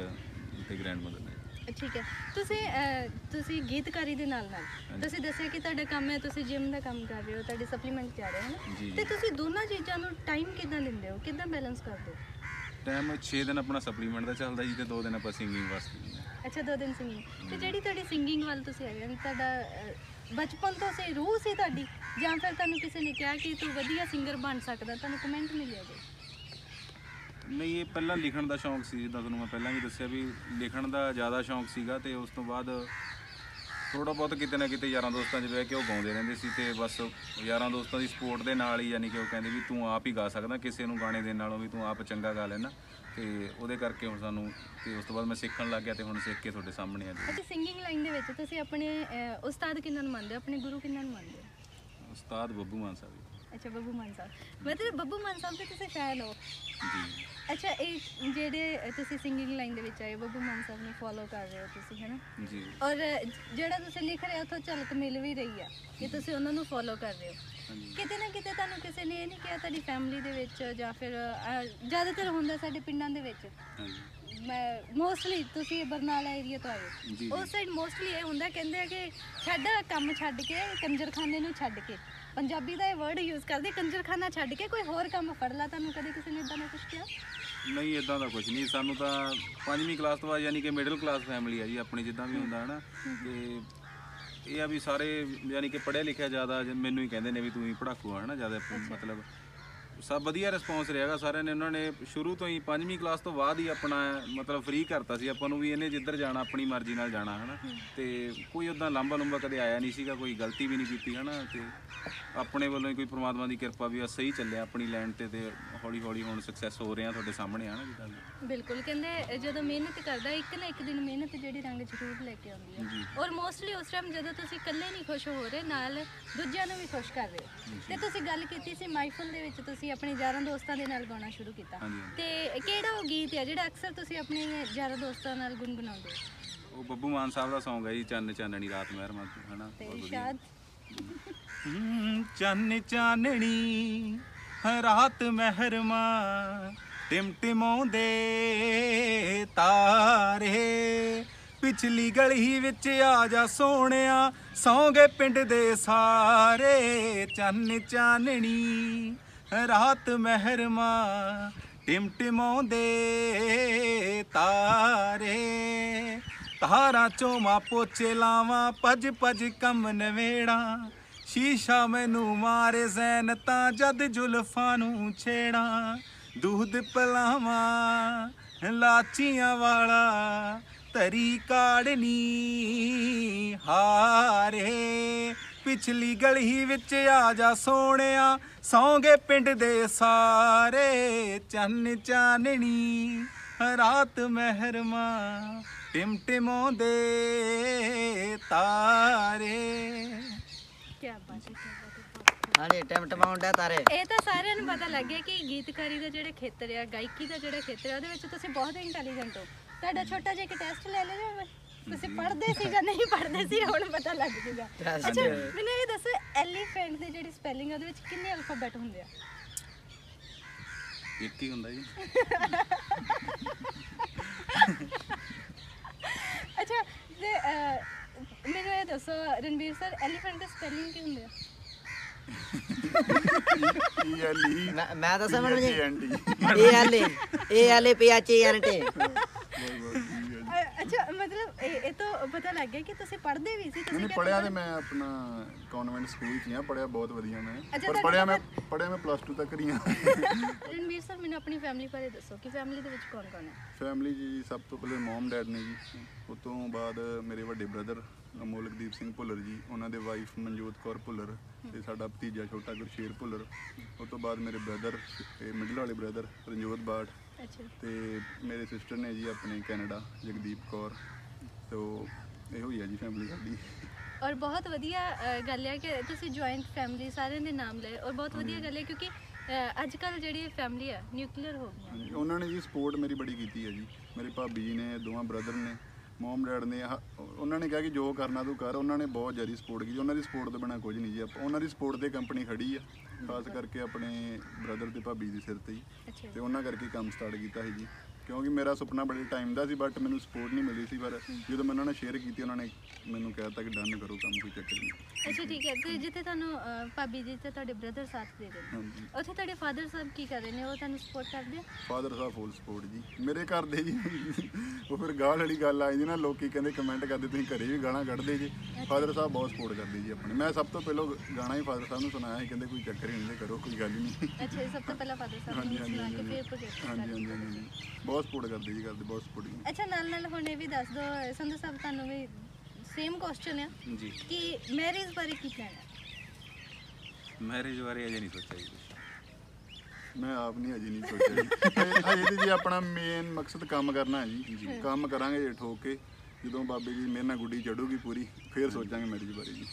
ਤੇ ਗ੍ਰੈਂਡ ਮਦਰ ਨੇ। ਠੀਕ ਹੈ। ਤੁਸੀਂ ਅਹ, ਤੁਸੀਂ ਗੀਤਕਾਰੀ ਦੇ ਨਾਲ ਨਾਲ ਤੁਸੀਂ ਦੱਸਿਆ ਕਿ ਤੁਹਾਡਾ ਕੰਮ ਹੈ ਤੁਸੀਂ ਜਿਮ ਦਾ ਕੰਮ ਕਰ ਰਹੇ ਹੋ ਤੁਹਾਡੇ ਸਪਲੀਮੈਂਟ ਜਾ ਰਹੇ ਹੋ ਜੀ। ਨਾ ਤੇ ਤੁਸੀਂ ਦੋਨਾਂ ਚੀਜ਼ਾਂ ਨੂੰ ਟਾਈਮ ਕਿਦਾਂ ਦਿੰਦੇ ਹੋ? ਕਿਦਾਂ ਬੈਲੈਂਸ ਕਰਦੇ ਹੋ? ਟਾਈਮ 6 ਦਿਨ ਆਪਣਾ ਸਪਲੀਮੈਂਟ ਦਾ ਚੱਲਦਾ ਜੀ ਤੇ 2 ਦਿਨ ਆਪਾਂ ਸਿੰਗਿੰਗ ਵਾਸਤੇ ਦਿੰਦੇ ਹਾਂ। ਅੱਛਾ ਦੋ ਦਿਨ ਸਿੰਗਿੰਗ ਤੇ ਜਿਹੜੀ ਤੁਹਾਡੀ ਸਿੰਗਿੰਗ ਵੱਲ ਤੁਸੀਂ ਆਏ ਹੋ ਤੁਹਾਡਾ ਅਹ, ਬਚਪਨ ਤੋਂ ਸੀ ਰੂਹ ਸੀ ਤੁਹਾਡੀ? ਜਾਂ ਫਿਰ ਤੁਹਾਨੂੰ ਕਿਸੇ ਨੇ ਕਿਹਾ ਕਿ ਤੂੰ ਵਧੀਆ ਸਿੰਗਰ ਬਣ ਸਕਦਾ ਤੁਹਾਨੂੰ ਕਮੈਂਟ ਮਿਲਿਆ ਜੀ ਨਹੀਂ ਇਹ ਪਹਿਲਾਂ ਲਿਖਣ ਦਾ ਸ਼ੌਂਕ ਸੀ ਜਿੱਦਾਂ ਤੁਹਾਨੂੰ ਮੈਂ ਪਹਿਲਾਂ ਵੀ ਦੱਸਿਆ ਵੀ ਲਿਖਣ ਦਾ ਜ਼ਿਆਦਾ ਸ਼ੌਂਕ ਸੀਗਾ ਤੇ ਉਸ ਤੋਂ ਬਾਅਦ ਥੋੜਾ ਬਹੁਤ ਕਿਤੇ ਨਾ ਕਿਤੇ ਯਾਰਾਂ ਦੋਸਤਾਂ 'ਚ ਬਹਿ ਕੇ ਉਹ ਗਾਉਂਦੇ ਰਹਿੰਦੇ ਸੀ ਤੇ ਬਸ ਯਾਰਾਂ ਦੋਸਤਾਂ ਦੀ ਸਪੋਰਟ ਦੇ ਨਾਲ ਹੀ ਯਾਨੀ ਕਿ ਉਹ ਕਹਿੰਦੇ ਵੀ ਤੂੰ ਆਪ ਹੀ ਗਾ ਸਕਦਾ ਕਿਸੇ ਨੂੰ ਗਾਣੇ ਦੇਣ ਨਾਲੋਂ ਵੀ ਤੂੰ ਆਪ ਚੰਗਾ ਗਾ ਲੈਣਾ। ਤੇ ਉਹਦੇ ਕਰਕੇ ਹੁਣ ਸਾਨੂੰ ਤੇ ਉਸ ਤੋਂ ਬਾਅਦ ਮੈਂ ਸਿੱਖਣ ਲੱਗ ਗਿਆ ਤੇ ਹੁਣ ਸਿੱਖ ਕੇ ਤੁਹਾਡੇ ਸਾਹਮਣੇ ਆ ਜੀ। ਅੱਛਾ ਸਿੰਗਿੰਗ ਲਾਈਨ ਦੇ ਵਿੱਚ ਤੁਸੀਂ ਆਪਣੇ ਅਹ, ਉਸਤਾਦ ਕਿੰਨਾਂ ਨੂੰ ਮੰਨਦੇ ਹੋ? ਆਪਣੇ ਗੁਰੂ ਕਿੰਨਾਂ ਨੂੰ ਮੰਨਦੇ ਹੋ? ਉਸਤਾਦ ਬੱਬੂ ਮਾਨ ਸਾਹਿਬ। ਅੱਛਾ ਬੱਬੂ ਮਾਨ ਸਾਹਿਬ। ਮਤਲਬ ਬੱਬੂ ਮਾਨ ਸਾਹਿਬ ਦੇ ਤੁਸੀਂ ਫੈਨ ਹੋ। ਜੀ। ਅੱਛਾ ਇਹ ਜਿਹੜੇ ਤੁਸੀਂ ਸਿੰਗਿੰਗ ਲਾਈਨ ਦੇ ਵਿੱਚ ਆਏ ਬੱਬੂ ਮਾਨ ਸਾਹਿਬ ਨੂੰ ਫੋਲੋ ਕਰ ਰਹੇ ਹੋ ਤੁਸੀਂ ਹੈਨਾ? ਜੀ ਔਰ ਜਿਹੜਾ ਤੁਸੀਂ ਲਿਖ ਰਹੇ ਹੋ ਉੱਥੋਂ ਝਲਕ ਮਿਲ ਵੀ ਰਹੀ ਆ ਕਿ ਤੁਸੀਂ ਉਹਨਾਂ ਨੂੰ ਫੋਲੋ ਕਰ ਰਹੇ ਹੋ। ਕਿਤੇ ਨਾ ਕਿਤੇ ਤੁਹਾਨੂੰ ਕਿਸੇ ਨੇ ਇਹ ਨਹੀਂ ਕਿਹਾ ਤੁਹਾਡੀ ਫੈਮਿਲੀ ਦੇ ਵਿੱਚ ਜਾਂ ਫਿਰ ਜ਼ਿਆਦਾਤਰ ਹੁੰਦਾ ਸਾਡੇ ਪਿੰਡਾਂ ਦੇ ਵਿੱਚ। ਮੈਂ ਮੋਸਟਲੀ ਤੁਸੀਂ ਬਰਨਾਲਾ ਏਰੀਆ ਤੋਂ ਆਏ ਉਸ ਸਾਈਡ ਮੋਸਟਲੀ ਇਹ ਹੁੰਦਾ ਕਹਿੰਦੇ ਆ ਕਿ ਛੱਡ ਕੰਮ ਛੱਡ ਕੇ ਕੰਜਰਖਾਨੇ ਨੂੰ ਛੱਡ ਕੇ। ਪੰਜਾਬੀ ਦਾ ਇਹ ਵਰਡ ਯੂਜ਼ ਕਰਦੇ ਕੰਜਰਖਾਨਾ ਛੱਡ ਕੇ ਕੋਈ ਹੋਰ ਕੰਮ ਫੜ ਲਾ ਤੁਹਾਨੂੰ ਕਦੇ ਕਿਸੇ ਨੇ ਇਦਾਂ ਦਾ ਕੁਝ ਕਿਹਾ? ਨਹੀਂ ਇਦਾਂ ਦਾ ਕੁਝ ਨਹੀਂ। ਸਾਨੂੰ ਤਾਂ ਪੰਜਵੀਂ ਕਲਾਸ ਤੋਂ ਬਾਅਦ ਯਾਨੀ ਕਿ ਮਿਡਲ ਕਲਾਸ ਫੈਮਿਲੀ ਆ ਜੀ ਆਪਣੀ ਜਿੱਦਾਂ ਵੀ ਹੁੰਦਾ ਹਨਾ? ਤੇ ਇਹ ਆ ਵੀ ਸਾਰੇ ਯਾਨੀ ਕਿ ਪੜ੍ਹਿਆ ਲਿਖਿਆ ਜ਼ਿਆਦਾ ਮੈਨੂੰ ਹੀ ਕਹਿੰਦੇ ਨੇ ਵੀ ਤੂੰ ਹੀ ਪੜਾਕੂ ਆ ਹਨਾ? ਜ਼ਿਆਦਾ ਮਤਲਬ ਸਭ ਵਧੀਆ ਰਿਸਪੌਂਸ ਰਿਹਾਗਾ ਸਾਰਿਆਂ ਨੇ। ਉਹਨਾਂ ਨੇ ਸ਼ੁਰੂ ਤੋਂ ਹੀ ਪੰਜਵੀਂ ਕਲਾਸ ਤੋਂ ਬਾਅਦ ਹੀ ਆਪਣਾ ਮਤਲਬ ਫ੍ਰੀ ਕਰਤਾ ਸੀ। ਆਪਾਂ ਨੂੰ ਵੀ ਇਹਨੇ ਜਿੱਧਰ ਜਾਣਾ ਆਪਣੀ ਮਰਜ਼ੀ ਨਾਲ ਜਾਣਾ ਹਨਾ। ਤੇ ਕੋਈ ਉਦਾਂ ਲੰਬਾ ਲੰਬਾ ਕਦੇ ਆਇਆ ਨਹੀਂ ਸੀਗਾ ਕੋਈ ਗਲਤੀ ਵੀ ਨਹੀਂ ਕੀਤੀ ਹਨਾ। ਤੇ ਆਪਣੇ ਵੱਲੋਂ ਹੀ ਕੋਈ ਪ੍ਰਮਾਤਮਾ ਦੀ ਕਿਰਪਾ ਵੀ ਆ ਸਹੀ ਚੱਲਿਆ ਆਪਣੀ ਲਾਈਨ ਤੇ ਤੇ ਹੌਲੀ ਹੌਲੀ ਹੁਣ ਸਕਸੈਸ ਹੋ ਰਹੇ ਆ ਤੁਹਾਡੇ ਸਾਹਮਣੇ ਆ ਨਾ ਜਿੱਦਾਂ। ਬਿਲਕੁਲ ਕਹਿੰਦੇ ਜਦੋਂ ਮਿਹਨਤ ਕਰਦਾ ਇੱਕ ਨਾ ਇੱਕ ਦਿਨ ਮਿਹਨਤ ਜਿਹੜੀ ਰੰਗ ਜ਼ਰੂਰ ਲੈ ਕੇ ਆਉਂਦੀ। ਹੈ ਔਰ ਮੋਸਟਲੀ ਉਸ ਟਾਈਮ ਜਦੋਂ ਤੁਸੀਂ ਇਕੱਲੇ ਨਹੀਂ ਖੁਸ਼ ਹੋ ਰਹੇ ਨਾਲ ਦੂਜਿਆਂ ਨੂੰ ਵੀ ਖੁਸ਼ ਕਰ ਰਹੇ ਤੇ ਤੁਸੀਂ ਗੱਲ ਕੀਤੀ ਸੀ ਮਾਈਫਲ ਦੇ ਵਿੱਚ ਤੁਸੀਂ ਆਪਣੇ ਯਾਰਾਂ ਦੋਸਤਾਂ ਦੇ ਨਾਲ ਗਾਉਣਾ ਸ਼ੁਰੂ ਕੀਤਾ। ਹਾਂਜੀ, ਹਾਂਜੀ। ਤੇ ਕਿਹੜਾ ਉਹ ਗੀਤ ਹੈ ਜਿਹੜਾ ਅਕਸਰ ਤੁਸੀਂ ਆਪਣੇ ਯਾਰਾਂ ਦੋਸਤਾਂ ਨਾਲ ਗੁੰਗੁਣਾਉਂਦੇ ਹੋ? ਉਹ ਬੱਬੂ ਮਾਨ ਸਾਹਿਬ ਦਾ Song ਹੈ ਜੀ ਚੰਨ ਚਾਨਣੀ ਰਾਤ ਮਹਿਰਮਾ ਹਨਾ? ਤੇ ਬਹੁਤ ਵਧੀਆ। ਸ਼ਾਇਦ ਹਮ, ਚੰਨ ਚਾਨਣੀ ਰਾਤ ਮਹਿਰਮਾ ਟਿਮਟਿਮਾਉਂਦੇ ਤਾਰੇ। ਪਿਛਲੀ ਗਲੀ ਵਿੱਚ ਆ ਜਾ ਸੋਹਣਿਆ ਸੌਂਗੇ ਪਿੰਡ ਦੇ ਸਾਰੇ। ਚੰਨ ਚਾਨਣੀ ਰਾਤ ਮਹਿਰਮਾ ਟਿਮਟਿਮਾਉਂਦੇ ਤਾਰੇ। ਤਾਰਾਂ ਚੋਂ ਮਾ ਪੋਚੇ ਲਾਵਾਂ, ਭੱਜ ਭੱਜ ਕੰਮ ਨਵੇੜਾ। ਸ਼ੀਸ਼ਾ ਮੈਨੂੰ ਮਾਰੇ ਜ਼ੈਨ ਤਾਂ ਜਦ ਜੁਲਫਾਂ ਨੂੰ ਛੇੜਾ। ਦੁੱਧ ਪਲਾਵਾਂ, ਲਾਚੀਆਂ ਵਾਲਾ ਤਰੀ ਕਾੜਨੀ ਹਾਰੇ। ਪਿਛਲੀ ਗਲੀ ਵਿੱਚ ਆ ਜਾ ਸੋਹਣਿਆ ਸੌਂਗੇ ਪਿੰਡ ਦੇ ਸਾਰੇ ਚੰਨ ਚਾਨਣੀ। ਰਾਤ ਮਹਿਰਮਾ ਟਿਮਟਿਮਾਉਂਦੇ ਤਾਰੇ। ਕੀ ਬਾਤ ਹੈ ਤਾਰੇ। ਇਹ ਤਾਂ ਸਾਰਿਆਂ ਨੂੰ ਪਤਾ ਲੱਗ ਗਿਆ ਕਿ ਗੀਤਕਾਰੀ ਦਾ ਜਿਹੜਾ ਖੇਤਰ ਆ ਗਾਇਕੀ ਦਾ ਜਿਹੜਾ ਖੇਤਰ ਆ ਉਹਦੇ ਵਿੱਚ ਤੁਸੀਂ ਬਹੁਤ ਇੰਟੈਲੀਜੈਂਟ ਹੋ। ਤੁਹਾਡਾ ਛੋਟਾ ਜਿਹਾ ਇੱਕ ਟੈਸਟ ਲੈ ਲਿਆ ਮੈਂ ਤੁਸੀਂ ਪੜ੍ਹਦੇ ਸੀ ਜਾਂ ਨਹੀਂ ਪੜ੍ਹਦੇ ਸੀ ਹੁਣ ਪਤਾ ਲੱਗ ਜੂਗਾ। ਅੱਛਾ ਮੈਨੂੰ ਇਹ ਦੱਸੋ ਐਲੀਫੈਂਟ ਦੀ ਜਿਹੜੀ ਸਪੈਲਿੰਗ ਆ ਉਹਦੇ ਵਿੱਚ ਕਿੰਨੇ ਅਲਫਾਬੈਟ ਹੁੰਦੇ ਆ? ਇੱਕ ਹੀ ਹੁੰਦਾ ਜੀ। ਅੱਛਾ ਤੇ ਮੈਨੂੰ ਇਹ ਦੱਸੋ ਰਣਵੀਰ ਸਰ ਐਲੀਫੈਂਟ ਦੀ ਸਪੈਲਿੰਗ ਕੀ ਹੁੰਦੀ ਆ? ਈ ਐਲ ਈ ਮੈਂ ਮੈਂ ਤਾਂ ਸਮਝ ਨਹੀਂ N T A L A L A P H E N T ਅ- ਅੱਛਾ ਮਤਲਬ ਇਹ ਇਹ ਤੋਂ ਪਤਾ ਲੱਗ ਗਿਆ ਕਿ ਤੁਸੀਂ ਪੜ੍ਹਦੇ ਵੀ ਸੀ ਤੁਸੀਂ ਪੜਿਆ ਤੇ ਮੈਂ ਆਪਣਾ ਕਨਵੈਂਟ ਸਕੂਲ ਚ ਹੀ ਆ ਪੜਿਆ ਬਹੁਤ ਵਧੀਆ ਮੈਂ। ਅੱਛਾ, ਪਰ ਪੜਿਆ ਮੈਂ ਪੜਿਆ ਮੈਂ ਪਲੱਸ 2 ਤੱਕ ਹੀ। ਆ ਰਣਵੀਰ ਸਰ ਮੈਨੂੰ ਆਪਣੀ ਫੈਮਿਲੀ ਬਾਰੇ ਦੱਸੋ ਕਿ ਫੈਮਿਲੀ ਦੇ ਵਿੱਚ ਕੌਣ ਕੌਣ ਹੈ? ਫੈਮਿਲੀ ਜੀ ਸਭ ਤੋਂ ਪਹਿਲੇ ਮਮ ਡੈਡ ਨੇ ਜੀ। ਉਸ ਤੋਂ ਬਾਅਦ ਮੇਰੇ ਵੱਡੇ ਬ੍ਰਦਰ ਅਮੋਲਕਦੀਪ ਸਿੰਘ ਭੁੱਲਰ ਜੀ ਉਹਨਾਂ ਦੇ ਵਾਈਫ ਮਨਜੋਤ ਕੌਰ ਭੁੱਲਰ ਤੇ ਸਾਡਾ ਭਤੀਜਾ ਛੋਟਾ ਗੁਰਸ਼ੇਰ ਭੁੱਲਰ। ਉਸ ਤੋਂ ਬਾਅਦ ਮੇਰੇ ਬ੍ਰਦਰ ਤੇ ਮਿਡਲ ਵਾਲੇ ਬ੍ਰਦਰ ਰਣਜੋਤ ਬਾਠ। ਅੱਛਾ। ਤੇ ਮੇਰੇ ਸਿਸਟਰ ਨੇ ਜੀ ਆਪਣੇ ਕੈਨੇਡਾ ਜਗਦੀਪ ਕੌਰ। ਤੋ ਇਹੋ ਹੀ ਆ ਜੀ ਫੈਮਿਲੀ ਸਾਡੀ। ਔਰ ਬਹੁਤ ਵਧੀਆ ਅ, ਗੱਲ ਹੈ ਕਿ ਤੁਸੀਂ ਜੁਆਇੰਟ ਫੈਮਿਲੀ ਸਾਰਿਆਂ ਦੇ ਨਾਮ ਲਏ। ਔਰ ਬਹੁਤ ਵਧੀਆ ਗੱਲ ਹੈ ਕਿਉਂਕਿ ਅ, ਅੱਜ ਕੱਲ ਜਿਹੜੀ ਫੈਮਿਲੀ ਆ ਨਿਊਕਲੀਅਰ ਹੋ ਗਈਆਂ। ਹਾਂਜੀ, ਉਹਨਾਂ ਨੇ ਜੀ ਸਪੋਰਟ ਮੇਰੀ ਬੜੀ ਕੀਤੀ ਹੈ ਜੀ। ਮੇਰੇ ਭਾਬੀ ਜੀ ਨੇ ਦੋਵਾਂ ਬ੍ਰਦਰ ਨੇ ਮਮ ਡੈਡ ਨੇ ਆਹ- ਉਹਨਾਂ ਨੇ ਕਿਹਾ ਕਿ ਜੋ ਕਰਨਾ ਤੂੰ ਕਰ। ਉਹਨਾਂ ਨੇ ਬਹੁਤ ਜ਼ਿਆਦਾ ਸਪੋਰਟ ਕੀਤੀ। ਉਹਨਾਂ ਦੀ ਸਪੋਰਟ ਤੋਂ ਬਿਨਾ ਕੁਝ ਨਹੀਂ ਜੀ। ਆਪਾਂ ਉਹਨਾਂ ਦੀ ਸਪੋਰਟ ਤੇ ਕੰਪਨੀ ਖੜੀ ਆ। ਖਾਸ ਕਰਕੇ ਆਪਣੇ ਬ੍ਰਦਰ ਤੇ ਭਾਬੀ ਦੇ ਸਿਰ ਤੇ ਹੀ। ਤੇ ਉਹਨਾਂ ਕਰਕੇ ਕੰਮ ਸਟਾਰਟ ਕੀਤਾ ਸੀ ਜੀ। ਕਿਉਂਕਿ ਮੇਰਾ ਸੁਪਨਾ ਬੜੇ ਟਾਈਮ ਦਾ ਸੀ ਬਟ ਮੈਨੂੰ ਸਪੋਰਟ ਨਹੀਂ ਮਿਲੀ ਸੀ ਪਰ ਜਦੋਂ ਮੈਂ ਉਹਨਾਂ ਨਾਲ ਸ਼ੇਅਰ ਕੀਤੀ ਉਹਨਾਂ ਨੇ ਮੈਨੂੰ ਕਹਿਤਾ ਕਿ ਡਨ ਕਰੋ ਕੰਮ ਕੋਈ ਚੱਕਰ ਨਹੀਂ। ਅੱਛਾ ਠੀਕ ਹੈ। ਤੇ ਜਿੱਥੇ ਤੁਹਾਨੂੰ ਅਹ, ਭਾਬੀ ਜੀ ਤੇ ਤੁਹਾਡੇ ਬ੍ਰਦਰ ਸਾਥ ਦੇ ਰਹੇ ਨੇ ਹਾਂਜੀ। ਉੱਥੇ ਤੁਹਾਡੇ ਫਾਦਰ ਸਾਹਿਬ ਕੀ ਕਰ ਰਹੇ ਨੇ? ਉਹ ਤੁਹਾਨੂੰ ਸਪੋਰਟ ਕਰਦੇ ਆ? ਫਾਦਰ ਸਾਹਿਬ ਫੁੱਲ ਸਪੋਰਟ ਜੀ। ਮੇਰੇ ਘਰ ਦੇ ਜੀ ਉਹ ਫਿਰ ਗਾਲ ਵਾਲੀ ਗੱਲ ਆਈ ਜੀ ਨਾ ਲੋਕੀ ਕਹਿੰਦੇ ਕਮੈਂਟ ਕਰਦੇ ਤੁਸੀਂ ਘਰੇ ਵੀ ਗਾਣਾ ਕੱਢਦੇ ਜੀ। ਫਾਦਰ ਸਾਹਿਬ ਬਹੁਤ ਸਪੋਰਟ ਕਰਦੇ ਜੀ ਆਪਣੇ। ਮੈਂ ਸਭ ਤੋਂ ਪਹਿਲਾਂ ਗਾਣਾ ਹੀ ਫਾਦਰ ਸਾਹਿਬ ਨੂੰ ਸੁਣਾਇਆ ਸੀ ਕਹਿੰਦੇ ਕੋਈ ਚੱਕਰ ਹੀ ਨਹੀਂ ਤੇ ਕਰੋ ਕੋਈ ਗੱਲ ਹੀ ਨਹੀਂ। ਅੱਛਾ ਸਭ ਤੋਂ ਪਹਿਲਾਂ ਫਾਦਰ ਸਾਹਿਬ ਹਾਂਜੀ ਨੂੰ ਹਾਂਜੀ ਸੁਣਾ ਕੇ ਹਾਂਜੀ ਫਿਰ ਪ੍ਰੋਜੈਕਟ ਹਾਂਜੀ ਹਾਂਜੀ ਹਾਂਜੀ ਹਾਂਜੀ। ਬਹੁਤ ਸਪੋਰਟ ਕਰਦੇ ਜੀ ਕਰਦੇ ਬਹੁਤ ਸਪੋਰਟ ਅੱਛਾ ਨਾਲ ਨਾਲ ਹੁਣ ਇਹ ਵੀ ਦੱਸ ਦਿਓ ਸੰਧੂ ਸਾਹਿਬ ਤੁਹਾਨੂੰ ਵੀ ਸੇਮ ਕੁਐਸਚਨ ਆ। ਜੀ। ਕਿ ਮੈਰਿਜ ਬਾਰੇ ਕੀ ਕਹਿਣਾ? ਮੈਰਿਜ ਬਾਰੇ ਅਜੇ ਨਹੀਂ ਸੋਚਿਆ ਜੀ ਕੁਛ। ਮੈਂ ਆਪ ਨਹੀਂ ਅਜੇ ਨਹੀਂ ਸੋਚਿਆ ਜੀ। ਅਜੇ ਤੇ ਜੀ ਆਪਣਾ ਮੇਨ ਮਕਸਦ ਕੰਮ ਕਰਨਾ ਹੈ ਜੀ। ਕੰਮ ਕਰਾਂਗੇ ਜੇ ਠੋਕ ਕੇ। ਜਦੋਂ ਬਾਬੇ ਜੀ ਮੇਰੇ ਨਾਲ ਗੁੱਡੀ ਚੜੂਗੀ ਪੂਰੀ ਫਿਰ ਸੋਚਾਂਗੇ ਮੈਰਿਜ ਬਾਰੇ ਜੀ।